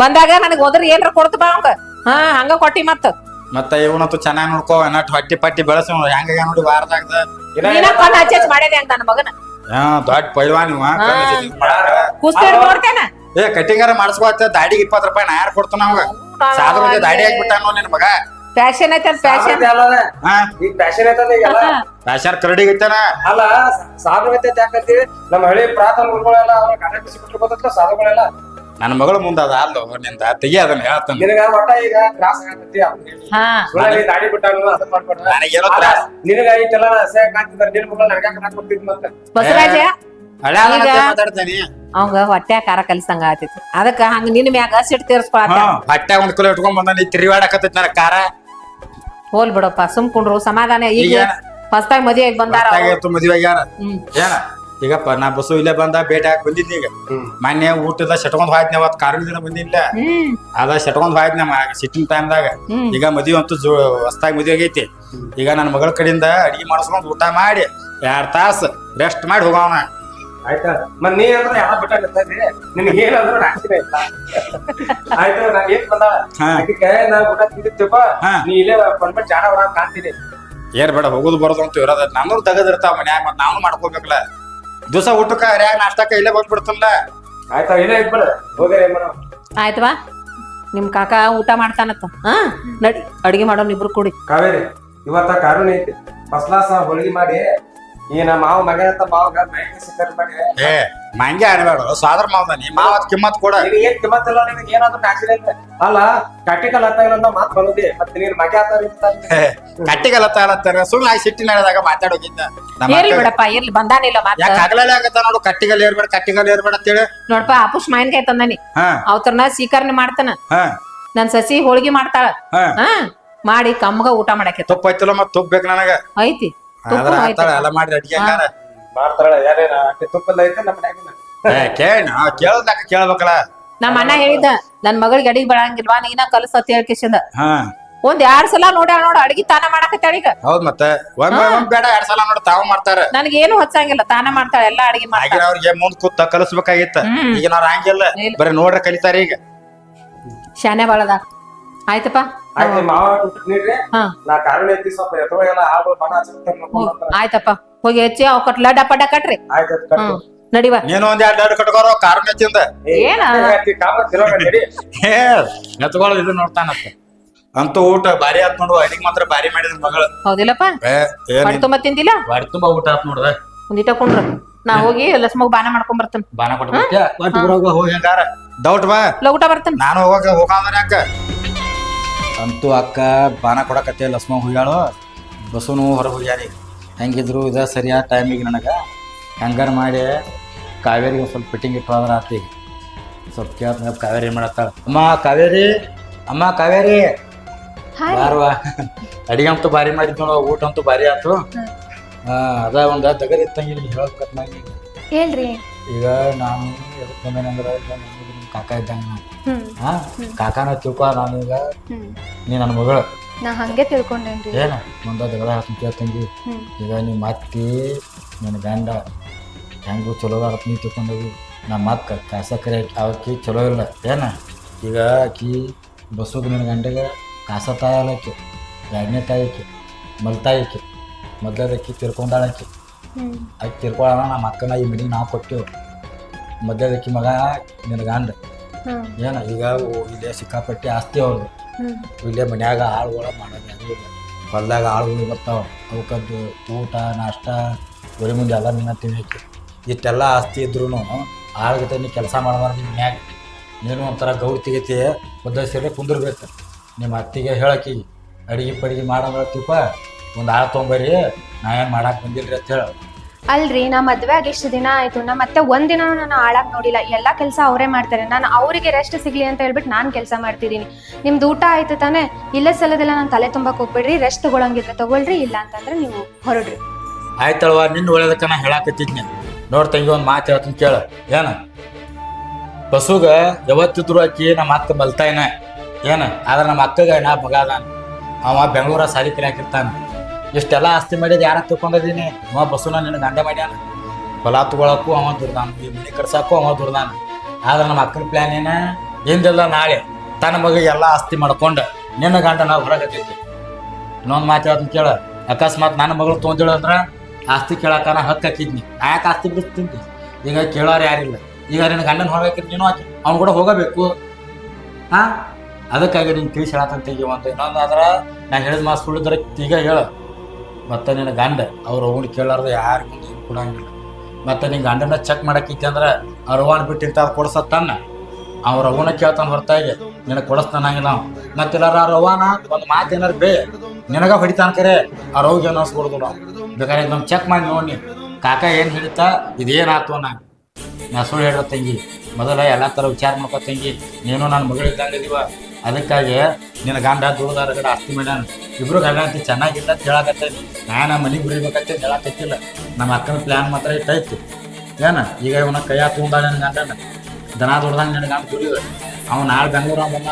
ಬಂದಾಗ ನನಗೆ ಹೋದ್ರ ಏನ್ರ ಕೊಡ್ತು ಬಾ ಅವಂಗ. ಹಾ ಹಂಗ ಕೊಟ್ಟಿ ಮತ್ತ ಮತ್ತ ಇವನಂತೂ ಚೆನ್ನಾಗಿ ನೋಡ್ಕೋ ನಟ್ ಹೊಟ್ಟಿ ಪಟ್ಟಿ ಬೆಳೆಸ ಹೆಂಗ ನೋಡಿ ವಾರದಾಗ. ನೀನ ಕೊಂಡ್ ಆಚೆ ನನ್ನ ಮಗನ. ಹಾ ದೊಡ್ಡ ಪೈಲ್ವಾನ್ ಇವ. ಕುಸ್ತಿ ನೋಡ್ತೇನ? ಏ ಕಟಿಂಗಾರ ಮಾಡಿಸ್ಕೋತ ದಾಡಿಗೆ ಇಪ್ಪತ್ತು ರೂಪಾಯಿ ನಾ ಯಾರು ಕೊಡ್ತಾನ ಅವಾಗ ಮುಂದೆ ದಾಡಿ ಹಾಕ್ಬಿಟ್ಟಾನ ನಿನ್ ಮಗ. ಫ್ಯಾಷನ್ ಐತಲ್ ಫ್ಯಾಷನ್ ಹಾ. ಈಗ ಫ್ಯಾಷನ್ ಐತದ ಈಗೆಲ್ಲ ಫ್ಯಾಷನ್ ಕರಡಿಗೆ ಐತನ ಅಲ್ಲ ಸಾಧುವೈತೆ ಯಾಕಂತೀವಿ ನಮ್ಮ ಹಳೆ ಪ್ರಾರ್ಥನೆ ಗುರುಗಳೆಲ್ಲ ಅವ್ರ ಬಿಟ್ಟು ಗೊತ್ತಲ್ಲ ಸಾಧುಗಳೆಲ್ಲ ನನ್ನ ಮಗಳ ಮುಂದ ಅದ ಅಲ್ಲ ನಿಂದ ತೆಗಿ ಅದನ್ನ ಹೇಳ್ತಾನೆ. ನಿನಗ ಒಟ್ಟ ಈಗ ತ್ರಾಸ ಆಗತ್ತಿ ಹಾ. ಸುಳ್ಳಿ ದಾಡಿ ಬಿಟ್ಟಾನು ಅದನ್ನ ಮಾಡ್ಬೇಡ ನನಗೇನೋ ತ್ರಾಸ. ನಿನಗ ಐತೆಲ್ಲ ಅಸಹ್ಯ ಕಾಣ್ತಿದ್ದಾರೆ ನಿನ್ ಮಗಳು ನನಗ ಕಣಕ್ ಬರ್ತಿದ್ ಮತ್ತೆ? ಬಸವರಾಜ ಹಳೆ ಮಾತಾಡ್ತಾನಿ. ಅವಂಗ ಹೊಟ್ಟೆ ಖಾರ ಕಲಿಸಂಗ ಆತಿತ್ತು ಅದಕ್ಕ ಹಂಗ ನಿನ್ ಮ್ಯಾಗ ಸಿಟ್ಟು ತೀರ್ಸ್ಕೊಳತ್ತ. ಹಾ ಹೊಟ್ಟೆ ಒಂದ್ ಕಿಲೋ ಇಟ್ಕೊಂಡ್ ಬಂದ ನೀ ತಿರುಗಾಡಕತ್ತೈತಿ ನನ್ನ ಕಾರ ಹೋಲ್ ಬಿಡಪ್ಪ ಸುಮ್ ಕುಂಡ್ರು ಸಮಾಧಾನ ಈಗ ಈಗ ಹೊಸ್ತಾಗ ಮದುವೆ ಆಗಿ ಬಂದಾರ ಅವ್ರು. ಮದುವೆ ಯಾರ? ಹ್ಮ್. ಏನ? ಈಗಪ್ಪ ನಾ ಬಸ್ಸು ಇಲ್ಲೇ ಬಂದ ಭೇಟಿ ಹಾಕಿ ಬಂದಿದ್ನಿ ಈಗ. ಮೊನ್ನೆ ಊಟದ ಶಟ್ಕೊಂಡ್ ಹೋಯ್ತನೆ ಅವತ್ ಕಾರಿನ ದಿನ ಬಂದಿಲ್ಲ ಹ್ಮ್. ಅದ ಶಟ್ಕೊಂಡ್ ಹೋಯ್ತನೆ ಸಿಟ್ಟಿನ ಟೈಮ್ದಾಗ ಹ್ಮ್. ಈಗ ಮದುವೆ ಅಂತೂ ಜೋ ಹೊಸ್ದಾಗಿ ಮದುವೆ ಆಗೈತಿ. ಈಗ ನನ್ನ ಮಗಳ ಕಡೆಯಿಂದ ಅಡಿಗೆ ಮಾಡಿಸ್ಕೊಂಡು ಊಟ ಮಾಡಿ ಎರಡ್ ತಾಸು ರೆಸ್ಟ್ ಮಾಡಿ ಹೋಗೋಣ ಆಯ್ತಾ? ಮತ್ ನೀ ಅಂದ್ರೆ ಯಾವ ಬಿಟ್ಟ ನಿಂತೈತಿ ನಿನಗೆ ಏನಂದ್ರು ಇಲ್ಲ ಆಯ್ತು? ನಾನ್ ಏನ್ ಬಂದ. ಅದಕ್ಕೆ ನಾ ಊಟ ತಿಂದಿತ್ತಪ್ಪ. ನೀ ಇಲ್ಲೇ ಬಂದ್ಬಿಟ್ಟು ಜಾಣ ಬರ ಕಾಣ್ತೀನಿ. ಏನ್ ಬೇಡ ಹೋಗೋದು ಬರೋದು ಅಂತ ಇರೋದ ನಾನು ತೆಗೆದಿರ್ತಾವ ಮನ್ಯಾಗ ಮತ್ ನಾವು ಮಾಡ್ಕೋಬೇಕಲ್ಲ. ದಿವಸ ಊಟಕ್ಕ ರ್ಯಾಗ ನಾಷ್ಟಕ್ಕ ಇಲ್ಲೇ ಬಂದ್ಬಿಡ್ತಲ್ಲ. ಆಯ್ತಾ? ಇಲ್ಲೇ ಇದ್ಬಿಡ. ಹೋಗ್ಯಾರ ಏನ್ ಮಾಡೋಣ ಆಯ್ತವಾ ನಿಮ್ ಕಾಕ ಊಟ ಮಾಡ್ತಾನತ್ತ. ಹಾ? ನಡಿ ಅಡಿಗೆ ಮಾಡೋನ್ ಇಬ್ರು ಕೂಡಿ. ಕಾವೇರಿ ಇವತ್ತ ಕಾರಣ ಐತಿ. ಫಸ್ಟ್ ಕ್ಲಾಸ್ ಹೋಳಿಗೆ ಮಾಡಿ ಈ ನಮ್ಮ ಮಾವ ಮಗ ಅಂತ ಮಾವಗ ಮೈಗೆ ಸಿಕ್ಕರ್ ಮಾಡಿ ಏ ಮಂಗೆ ಅನ್ಬೇಡ ಸ್ವಾದ್ರ ಮಾವ ಮಾವತ್ ಕಿಮ್ಮತ್ ಕೊಡ. ನಿನಗೆ ಏನ್ ಕಿಮ್ಮತ್ತಿಲ್ಲ ನಿನಗೆ ಏನಾದ್ರು ಆಕ್ಸಿಡೆಂಟ್ ಇಲ್ಲ ಅಲ್ಲ ಕಟ್ಟಿಕಲ್ ಹತ್ತ ಇಲ್ಲ ಅಂತ ಮಾತು ಬಂದದಿ. ಮತ್ತೆ ನೀನು ಮಗ ಆತ ಕಟ್ಟಿಗೆಲ್ಲ ತಾಳತ್ತಾರ ಸುಳ್ಳು ಆಗಿ ಸಿಟ್ಟಿನ ನಡೆದಾಗ ಮಾತಾಡೋಗಿದ್ದ ಇರ್ಲಿ ಬಿಡಪ್ಪ ಇರ್ಲಿ ಬಂದಾನಿಲ್ಲ ಮಾತು ಯಾಕೆ ಹಗಲಲ್ಲಿ ಆಗತ್ತ ನೋಡು ಕಟ್ಟಿಗಲ್ ಏರ್ಬೇಡ ಕಟ್ಟಿಗಲ್ ಏರ್ಬೇಡ ಅಂತೇಳಿ ನೋಡಪ್ಪ ಅಪುಷ್ ಮಾವಿನಕಾಯಿ ತಂದಾನಿ. ಹಾ. ಅವತರ್ನ ಸ್ವೀಕರಣೆ ಮಾಡ್ತಾನ. ಹಾ. ನನ್ ಸಸಿ ಹೋಳಿಗೆ ಮಾಡ್ತಾಳ. ಮಾಡಿ ಕಮ್ಮಗ ಊಟ ಮಾಡಕ್ಕೆ ತುಪ್ಪ ಐತಲ್ಲ ಮತ್ ತುಪ್ಪ ಬೇಕು ನನಗ. ಐತಿ. ಆದ್ರ ಆತಾಳ ಎಲ್ಲ ಮಾಡ್ರಿ ಅಡ್ಗೆ ಹಂಗಾರ? ಮಾಡ್ತಾಳ ಯಾರೇನ? ಅಟ್ಟಿ ತುಪ್ಪಲ್ಲ ಐತೆ ನಮ್ಮ ಮನ್ಯಾಗಿನ? ಏ ಕೇಳಿ ಕೇಳದಾಗ ಕೇಳ್ಬೇಕಲ್ಲ? ನಮ್ಮ ಅಣ್ಣ ಹೇಳಿದ ನನ್ ಮಗಳಿಗೆ ಅಡಿಗೆ ಬರಂಗಿಲ್ವಾ ನೀನ ಕಲಸತ್ ಹೇಳ್ಕಿಸಿಂದ ಹಾ. ಒಂದ್ ಎರಡ್ ಸಲ ನೋಡ್ಯಾಳ ನೋಡ ಅಡಿಗೆ ತಾನ ಮಾಡಕತ್ತಾಳ ಈಗ ಹೌದ್ ಮತ್ತೆ? ಒಮ್ಮೆ ಒಮ್ಮೆ ಬೇಡ ಎರಡ್ ಸಲ ನೋಡಿ ತಾವು ಮಾಡ್ತಾರ. ನನಗೇನು ಹೊಚ್ಚಂಗಿಲ್ಲ ತಾನ ಮಾಡ್ತಾಳ ಎಲ್ಲಾ ಅಡಿಗೆ ಮಾಡ್ತಾಳ. ಆಗಿನ ಅವ್ರಿಗೆ ಮುಂದ್ ಕೂತ ಕಲಿಸ್ಬೇಕಾಗಿತ್ತ. ಈಗ ನಾವ್ ಹಂಗಿಲ್ಲ. ಬರೀ ನೋಡ್ರಿ ಕಲಿತಾರ ಈಗ. ಶಾನೆ ಬಾಳದ ಆಯ್ತಪ್ಪ. ಆಯ್ತು ಮಾವ ಊಟ ಹಾ. ನಾ ಕಾರಣ ಐತಿ ಸ್ವಲ್ಪ ಎತ್ತೋ ಎಲ್ಲ ಆಳು ಬಣ ಆಯ್ತಪ್ಪ. ಹೋಗಿ ಹೆಚ್ಚಿ ಅವ್ ಕಟ್ಲ ಡಪ್ಪ ಪಡ್ಡ ಕಟ್ರಿ. ಆಯ್ತು ನಡಿವ ನೀನು ಒಂದ್ ಎರಡ್ ಎರಡು ಕಟ್ಕೋರೋ ಕಾರು ನೆಚ್ಚಿಂದ ಏನ? ಎತ್ಕೊಳ್ಳೋದು ಇದು ನೋಡ್ತಾನತ್ತ ಅಂತೂ ಊಟ ಬಾರಿ ಆತ್ ನೋಡು ಅಡಿಗೆ ಮಾತ್ರ ಬಾರಿ ಮಾಡಿದ್ರ ಮಗಳು. ಹೌದಿಲ್ಲಪ್ಪ? ಹೊಟ್ಟೆ ತುಂಬ ತಿಂದಿಲ್ಲ? ಬಾರಿ ತುಂಬಾ ಊಟ ಆತ್ ನೋಡ್ದ. ಒಂದಿಟ ಕುಂಡ್ರ. ನಾ ಹೋಗಿ ಲಸ್ಮಗ್ ಬಾನ ಮಾಡ್ಕೊಂಡ್ ಬರ್ತೇನೆ. ಬಾನ ಕೊಟ್ಟು ಹೋಗಿ ಹಂಗಾರ? ಡೌಟ್ ಬಾ. ಊಟ ಬರ್ತೇನೆ. ನಾನು ಹೋಗಕ್ಕ ಹೋಗಾಂದ್ರೆ ಯಾಕ? ಅಂತೂ ಅಕ್ಕ ಬಾನ ಕೊಡಕತ್ತೆ ಲಸ್ಮ ಹುಯ್ಯಾಳು? ಬಸ್ಸುನು ಹೊರಗೆ ಹುಯ್ಯಾರಿ. ಹೆಂಗಿದ್ರು ಇದ ಸರಿಯಾದ ಟೈಮಿಗೆ ನನಗೆ. ಹೆಂಗಾರ ಮಾಡಿ ಕಾವೇರಿಗೆ ಒಂದು ಸ್ವಲ್ಪ ಫಿಟ್ಟಿಂಗ್ ಇಟ್ಟು ಹೋದ್ರೆ ಆತಿ. ಸ್ವಲ್ಪ ಕೇಳ್ತ ಕಾವೇರಿ ಮಾಡತ್ತಾಳ? ಅಮ್ಮ ಕಾವೇರಿ? ಅಮ್ಮ ಕಾವೇರಿ? ಬಾರವಾ ಅಡಿಗೆ ಅಂತೂ ಭಾರಿ ಮಾಡಿದ್ ನೋಡು ಊಟ ಅಂತೂ ಭಾರಿ ಆತು. ಹಾ. ಅದ ಒಂದು ದಗದ ಇತ್ತಂಗೆ ಹೇಳ್ಬೇಕತ್ ನಂಗೆ ಹೇಳ್ರಿ. ಈಗ ನಾನು ಎದಕ್ಕೆ ಬಂದೇನೆ ಅಂದ್ರೆ ಕಾಕ ಇದ್ದಂಗೆ ನಾನು ಹಾ ಕಾಕಾನ ತಿಳ್ಕೊ ನಾನು ಈಗ ನೀ ನನ್ನ ಮಗಳು. ನಾ ಹಂಗೆ ತಿಳ್ಕೊಂಡೇನ್ರಿ. ಏನ ಮುಂದೆ ದಗದ ಹಾಕಿ ಕೇಳ್ತಂಗಿ ಈಗ ನೀ ಮತ್ತಿ ನನ್ನ ಗಂಡ ಹೆಂಗು ಚಲೋ ಅದ ನೀ ತಿಳ್ಕೊಂಡೋಗಿ ನಮ್ಮ ಅಕ್ಕ ಕಾಸಕ್ಕರೆ ಅವಕ್ಕಿ ಚಲೋ ಇಲ್ಲ. ಏನ ಈಗ ಆಕಿ ಬಸ್ಸುಗೆ ನಿನ್ನ ಗಂಡಗೆ ಕಾಸ ತಾಯಲ್ಲ ಆಕಿ ಎರಡನೇ ತಾಯಿ ಆಕಿ ಮಲ್ತಾಯಿ ಆಕಿ ಮೊದಲದಕ್ಕಿ ತಿರ್ಕೊಂಡಾಳ ಆಕಿ ತಿರ್ಕೊಳ್ಳೋಣ ನಮ್ಮ ಅಕ್ಕನ ಈ ಮನೆಗೆ ನಾವು ಕೊಟ್ಟೆವು. ಮಧ್ಯದಕ್ಕಿ ಮಗ ನಿನ್ನ ಗಂಡ. ಏನ ಈಗ ಇಲ್ಲೇ ಸಿಕ್ಕಾಪಟ್ಟೆ ಆಸ್ತಿ ಅವ್ರು ಇಲ್ಲೇ ಮನ್ಯಾಗ ಆಳುಗಳ ಮಾಡೋದು ಹೆಂಗಿಲ್ಲ ಹೊಲ್ದಾಗ ಆಳುಗಳು ಬರ್ತಾವ. ಅವಕ್ಕದ್ದು ಊಟ ನಾಷ್ಟ ಬರೀ ಮುಂದೆ ಎಲ್ಲ ನಿನ್ನ ತಿನ್ನಕ್ಕೆ ಇಷ್ಟೆಲ್ಲ ಆಸ್ತಿ ಇದ್ರೂ ಆಳ್ಗತೆ ನೀ ಕೆಲಸ ಮಾಡಬಾರ್ದು ನಿಮ್ಮ ಮನ್ಯಾಗ ನೀನು ಒಂಥರ ಗೌಡ್ ತೆಗಿತಿ ಒದ್ದ ಸೇರಿ ಕುಂದಿರ್ಬೇಕು. ನಿಮ್ಮ ಅತ್ತಿಗೆ ಹೇಳಕ್ಕಿ ಅಡಿಗೆ ಪಡಿಗೆ ಮಾಡೋದ್ರ ತಿಪ್ಪ ಒಂದು ಆಳು ತೊಗೊಂಬರ್ರಿ ನಾ ಏನು ಮಾಡಕ್ಕೆ ಬಂದಿಲ್ರಿ ಅಂತ ಹೇಳ. ಅಲ್ರಿ, ನಾ ಮದ್ವೆ ಆಗಿ ಎಷ್ಟು ದಿನ ಆಯ್ತು, ನಾ ಮತ್ತೆ ಒಂದಿನೂ ನಾನು ಹಾಳಾಗಿ ನೋಡಿಲ್ಲ. ಎಲ್ಲಾ ಕೆಲಸ ಅವರೇ ಮಾಡ್ತಾರೆ. ನಾನು ಅವರಿಗೆ ರೆಸ್ಟ್ ಸಿಗ್ಲಿ ಅಂತ ಹೇಳ್ಬಿಟ್ಟು ನಾನು ಕೆಲಸ ಮಾಡ್ತಿದ್ದೀನಿ. ನಿಮ್ದು ಊಟ ಆಯ್ತು ತಾನೇ? ಇಲ್ಲ ಸಲದೆಲ್ಲ ನಾನು ತಲೆ ತುಂಬಕ್ಕೆ ಹೋಗ್ಬೇಡ್ರಿ ರೆಸ್ಟ್ ತಗೊಳಂಗಿದ್ರೆ ತಗೊಳ್ರಿ, ಇಲ್ಲ ಅಂತಂದ್ರೆ ನೀವು ಹೊರಡ್ರಿ. ಆಯ್ತಳ್ವ ನಿನ್ನ ಒಳ್ಳೇದಕ್ಕ ನಾ ಹೇಳಾಕತ್ತಿದ್ನಿ. ನೋಡ್ ತಂಗಿ ಒಂದು ಮಾತು ಹೇಳ್ತೀನಿ ಕೇಳ. ಏನ? ಬಸ್ಸುಗ ಯಾವತ್ತಿದ್ರು ಅಕ್ಕಿ ನಮ್ಮ ಅಕ್ಕ ಬಲ್ತಾಯಿನ ಏನ? ಆದ್ರೆ ನಮ್ಮ ಅಕ್ಕಗ ನಾ ಮಗ ಅವ ಬೆಂಗಳೂರ ಸಾಲಿ ಇಷ್ಟೆಲ್ಲ ಆಸ್ತಿ ಮಾಡಿದ ಯಾರ ತಿಳ್ಕೊಂಡಿದ್ದೀನಿ? ಅವ ಬಸವನ ನಿನ್ನ ಗಂಡ ಮಾಡ್ಯಾನ. ಹೊಲ ತಗೊಳಕ್ಕೂ ಅವ ದುರ್ದಾನ. ಈ ಮನೆ ಅವ ದುರ್ದಾನ. ಆದ್ರೆ ನಮ್ಮ ಅಕ್ಕನ ಪ್ಲಾನ್ ಏನ? ಹಿಂದೆಲ್ಲ ನಾಳೆ ತನ್ನ ಮಗ ಎಲ್ಲ ಆಸ್ತಿ ಮಾಡ್ಕೊಂಡು ನಿನ್ನ ಗಂಡ ನಾವು ಹೊರಗತ್ತೈತಿ ಇನ್ನೊಂದು ಮಾತು ಹೇಳ್ತೀನಿ ಕೇಳ. ಅಕಸ್ಮಾತ್ ನನ್ನ ಮಗಳು ತೊಗೊಂಡಿಳು ಅಂದ್ರೆ ಆಸ್ತಿ ಕೇಳಾಕ ನಾ ಹಕ್ಕ ಹಾಕಿದ್ನಿ ಯಾಕೆ ಆಸ್ತಿ ಬಿಡ್ತೀನಿ ಈಗ ಕೇಳೋರು ಯಾರಿಲ್ಲ. ಈಗ ನಿನ್ನ ಗಂಡನ ಹೊರಗಾಕಿದ್ ನೀನು ಹಾಕಿ ಅವ್ನು ಕೂಡ ಹೋಗಬೇಕು. ಹಾ ಅದಕ್ಕಾಗಿ ನೀನು ತಿಳಿಸಿ ಹೇಳತ್ತಂತ ಈಗ ಒಂದು ಇನ್ನೊಂದು ಆದ್ರೆ ನಾನು ಹೇಳಿದ ಮಾತು ಸುಳ್ಳಿದ್ರೆ ಈಗ ಹೇಳು. ಮತ್ತೆ ನಿನ್ನ ಗಂಡ, ಅವ್ರ ಅವ್ನು ಕೇಳಾರ್ದು ಯಾರು ನೀನು ಕೊಡಂಗಿಲ್ಲ. ಮತ್ತೆ ನಿನ್ನ ಗಂಡನ ಚೆಕ್ ಮಾಡಕ್ಕಿತ್ತು ಅಂದ್ರೆ ಅವ್ರ ಅವ್ವನ ಬಿಟ್ಟು ಇಂಥ ಕೊಡ್ಸತ್ತನ್ನ ಅವ್ರ ಅವನ ಕೇಳ್ತಾನೆ ಹೊರತಾಗಿ, ನಿನಗೆ ಕೊಡಿಸ್ತಾನಂಗಿಲ್ಲ ನಾವು ಮತ್ತೆಲ್ಲಾರ ರವಾನ, ಒಂದು ಮಾತು ಏನಾರು ಬೇ, ನಿನಗ ಹೊಡಿತಾನ ಕರೆ, ಆ ರೋಗ ಏನು ನಾವು ಬೇಕಾದ್ರೆ ನಮ್ಮ ಚೆಕ್ ಮಾಡಿ ನೋಡಿ ಕಾಕ ಏನು ಹೇಳ್ತಾ ಇದೇನಾಯ್ತು ನಾ ನಾ ಸುಳ್ಳು ಹೇಳೋ ತಂಗಿ. ಮೊದಲ ಎಲ್ಲ ಥರ ವಿಚಾರ ಮಾಡ್ಕೋ ತಂಗಿ. ನೀನು ನನ್ನ ಮಗಳಿದ್ದಂಗೆ ಇದೀವ. ಅದಕ್ಕಾಗಿ ನಿನ್ನ ಗಂಡ ದುಡ್ದಾರ ಕಡೆ ಆಸ್ತಿ ಮಾಡ್ಯಾನ. ಇಬ್ರು ಗಂಡ ಅಂತ ಚೆನ್ನಾಗಿಲ್ಲ ಅಂತ ಹೇಳಕತ್ತೈತಿ ನಾನು ಮನೆಗೆ ಬರೀಬೇಕಂತ ಹೇಳಕತ್ತಿಲ್ಲ. ನಮ್ಮ ಅಕ್ಕನ ಪ್ಲ್ಯಾನ್ ಮಾತ್ರ ಇಟ್ಟಾಯ್ತು ಏನ? ಈಗ ಇವನ ಕೈಯ ತೊಗೊಂಡ ನನ್ನ ಗಂಡನ. ದನ ದುಡ್ದಂಗೆ ನಿನ್ನ ಗಂಡ ದುಡಿದ ಅವ ನಾಳೆ ಬೆಂಗ್ಳೂರ ಬಂದ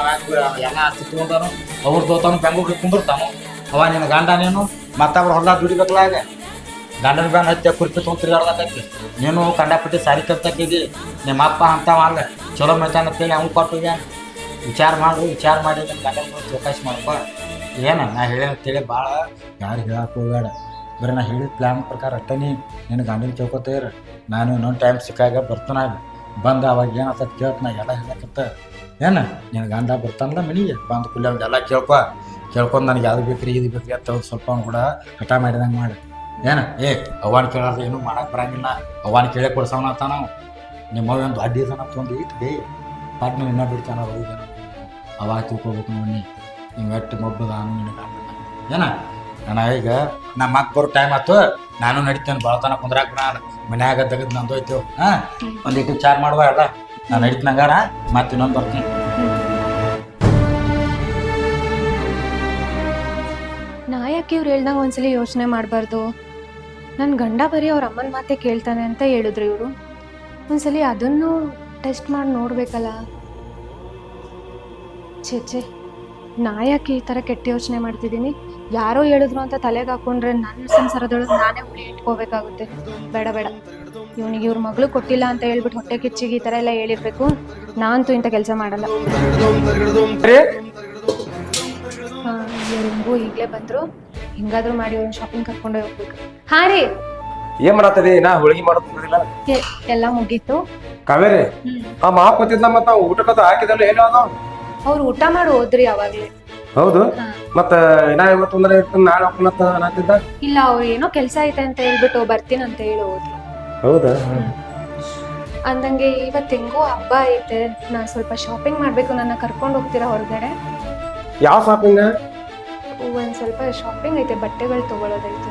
ಎಲ್ಲ ಆಸ್ತಿ ತೊಗೊಂಡಾನು. ಅವ್ರು ತೋತಾನು ಬೆಂಗ್ಳೂರಿಗೆ ಕುಂದಿರ್ತಾನು. ಅವ ನಿನ್ನ ಗಂಡ ನೀನು? ಮತ್ತೊಬ್ರು ಹೊಲ ದುಡಿಬೇಕಲ್ಲ ಆಗ? ಗಂಡನ ಬ್ಯಾನ್ ಹತ್ತಿ ಕುರ್ಪಿ ತೊಗೊಂಡು ನೀನು ಕಂಡಪಟ್ಟಿ ಸಾರಿ ಕಲ್ತಾಕಿದಿ ನಿಮ್ಮ ಅಪ್ಪ ಅಂತಾವ ಅಲ್ಲ, ಚಲೋ ಮೈತಾನ ಅಂತೇಳಿ ಅವ್ನು ಕೊಟ್ಟಿದ್ಯಾನ ವಿಚಾರ ಮಾಡು ವಿಚಾರ ಮಾಡಿ ನಮ್ಮ ಮೇಲೆ ಚೌಕಾಸಿ ಏನ, ನಾ ಹೇಳಿ ಭಾಳ ಯಾರು ಹೇಳಕ್ಕೆ ಹೋಗ್ಬೇಡ. ಬರೀ ನಾ ಹೇಳಿದ ಪ್ಲ್ಯಾನ್ ಪ್ರಕಾರ ಅಟ್ಟನಿ ನಿನ್ನ ಗಂಡನ ಚೌಕೋತೀರ ನಾನು ಇನ್ನೊಂದು ಟೈಮ್ ಸಿಕ್ಕಾಗ ಬರ್ತಾನಾಗ ಬಂದ ಅವಾಗ ಏನಾಗ್ತದೆ ಕೇಳ್ತ ನಾ ಎಲ್ಲ ಹೇಳಕತ್ತ. ಏನ ನಿನ್ನ ಗಂಡ ಬರ್ತಾನಲ್ಲ ಮನೆಗೆ? ಬಂದು ಕುಲ್ಲಿ ಎಲ್ಲ ಕೇಳ್ಕೊ. ಕೇಳ್ಕೊಂಡು ನನಗೆ ಯಾವ್ದು ಬೇಕ್ರಿ, ಇದು ಬೇಕ್ರಿ ಅಂತ ಒಂದು ಸ್ವಲ್ಪ ಕೂಡ ಹಠ ಮಾಡಿದಂಗೆ ಮಾಡಿ. ಏನ, ಏ ಅವಾನ ಕೇಳಾರ್ದು ಏನು ಮಾಡಕ್ಕೆ ಬರಂಗಿಲ್ಲ. ಅವಾನ ಕೇಳೇ ಕೊಡ್ಸವನ ಅಂತ ನಾವು. ನಿಮ್ಮ ಒಂದು ಅಡ್ಡಿ ಇದನ್ನ ತೊಗೊಂಡು ಇಟ್ಟು ಬೇ ಪಾಟ್ನ ಇನ್ನೂ ಬಿಡ್ತಾನ ಹೋಗಿ ಅವಾಗ ತಿಳ್ಕೊಬೇಕು ನೋಡಿ. ಹಿಂಗೆ ಅಟ್ಟು ಮೊಬ್ಬದ ಏನ? ಅಣ್ಣ, ಈಗ ನಮ್ಮ ಅಕ್ಕ ಬರೋ ಟೈಮ್ ಆಯ್ತು. ನಾನು ನಡಿತೇನೆ ಬಳತನ ಕುಂದ್ರಾಕ ನಾನು ಮನ್ಯಾಗ ತೆಗೆದು ನಂದು ಹೋಯ್ತು ಹಾಂ ಇಟ್ಟು ಚಾರ್ ಮಾಡುವ ಅಲ್ಲ ನಾನು ನಡೀತಿನಂಗಾರ ಮತ್ತೆ ಇನ್ನೊಂದು ಬರ್ತೀನಿ. ನಾ ಯಾಕೆ ಇವ್ರು ಹೇಳ್ದಂಗೆ ಒಂದ್ಸಲಿ ಯೋಚನೆ ಮಾಡಬಾರ್ದು? ನನ್ನ ಗಂಡ ಬರೀ ಅವ್ರ ಅಮ್ಮನ ಮಾತೆ ಕೇಳ್ತಾನೆ ಅಂತ ಹೇಳಿದ್ರು ಇವರು. ಒಂದ್ಸಲಿ ಅದನ್ನು ಟೆಸ್ಟ್ ಮಾಡಿ ನೋಡ್ಬೇಕಲ್ಲ. ಛೇ ಛೇ. ನಾ ಯಾಕೆ ಈ ಥರ ಕೆಟ್ಟ ಯೋಚನೆ ಮಾಡ್ತಿದ್ದೀನಿ? ಯಾರೋ ಹೇಳಿದ್ರು ಅಂತ ತಲೆಗೆ ಹಾಕೊಂಡ್ರೆ ನನ್ನ ಸಂಸಾರದೊಳಗೆ ನಾನೇ ಹುಳಿ ಇಟ್ಕೋಬೇಕಾಗುತ್ತೆ. ಬೇಡ ಬೇಡ. ಇವನಿಗೆ ಇವ್ರ ಮಗಳು ಕೊಟ್ಟಿಲ್ಲ ಅಂತ ಹೇಳ್ಬಿಟ್ಟು ಹೊಟ್ಟೆ ಕಿಚ್ಚಿಗೆ ಈ ಥರ ಎಲ್ಲ ಹೇಳಿರ್ಬೇಕು. ನಾನಂತೂ ಇಂಥ ಕೆಲಸ ಮಾಡಲ್ಲ. ಹೆಂಗೂ ಈಗಲೇ ಬಂದ್ರು. ಹಿಂಗಾದ್ರೂ ಮಾಡಿ ಅವ್ರನ್ನ ಶಾಪಿಂಗ್ ಕರ್ಕೊಂಡು ಹೋಗ್ಬೇಕು. ಹಾ ರೀ. ಏನ್ ಮಾಡತ್ತದಿ ನಾ ಹೋಳಿಗೆ ಮಾಡೋದಿಲ್ಲ ಎಲ್ಲ ಮುಗೀತು. ಕಾವೇರಿ? ಆ ಮಾ ಕೂತಿದ್ಲ ಮತ್ತ ಊಟಕ್ಕದ ಹಾಕಿದಲ್ಲ ಏನು ಅದ? ಅವ್ರು ಊಟ ಮಾಡಿ ಹೋದ್ರಿ ಅವಾಗ್ಲೇ. ಹೌದು? ಮತ್ತೆ ಇನ್ನ ಇವತ್ತು ಅಂದ್ರೆ ಇರ್ತೀನಿ ನಾಳೆ ಅನ್ನತ್ತಿದ್ದ ಇಲ್ಲ ಅವ್ರು ಏನೋ ಕೆಲಸ ಐತೆ ಅಂತ ಹೇಳ್ಬಿಟ್ಟು ಬರ್ತೀನಿ ಅಂತ ಹೇಳಿ ಹೋದ್ರು. ಹೌದಾ? ಅಂದಂಗೆ ಇವತ್ತು ಹೆಂಗೋ ಹಬ್ಬ ಐತೆ. ನಾನು ಸ್ವಲ್ಪ ಶಾಪಿಂಗ್ ಮಾಡಬೇಕು ನನ್ನ ಕರ್ಕೊಂಡು ಹೋಗ್ತೀರಾ ಹೊರಗಡೆ? ಯಾವ ಶಾಪಿಂಗ್ ಒಂದ್ ಸ್ವಲ್ಪ ಶಾಪಿಂಗ್ ಐತೆ ಬಟ್ಟೆಗಳು ತಗೊಳ್ಳೋದೈತೆ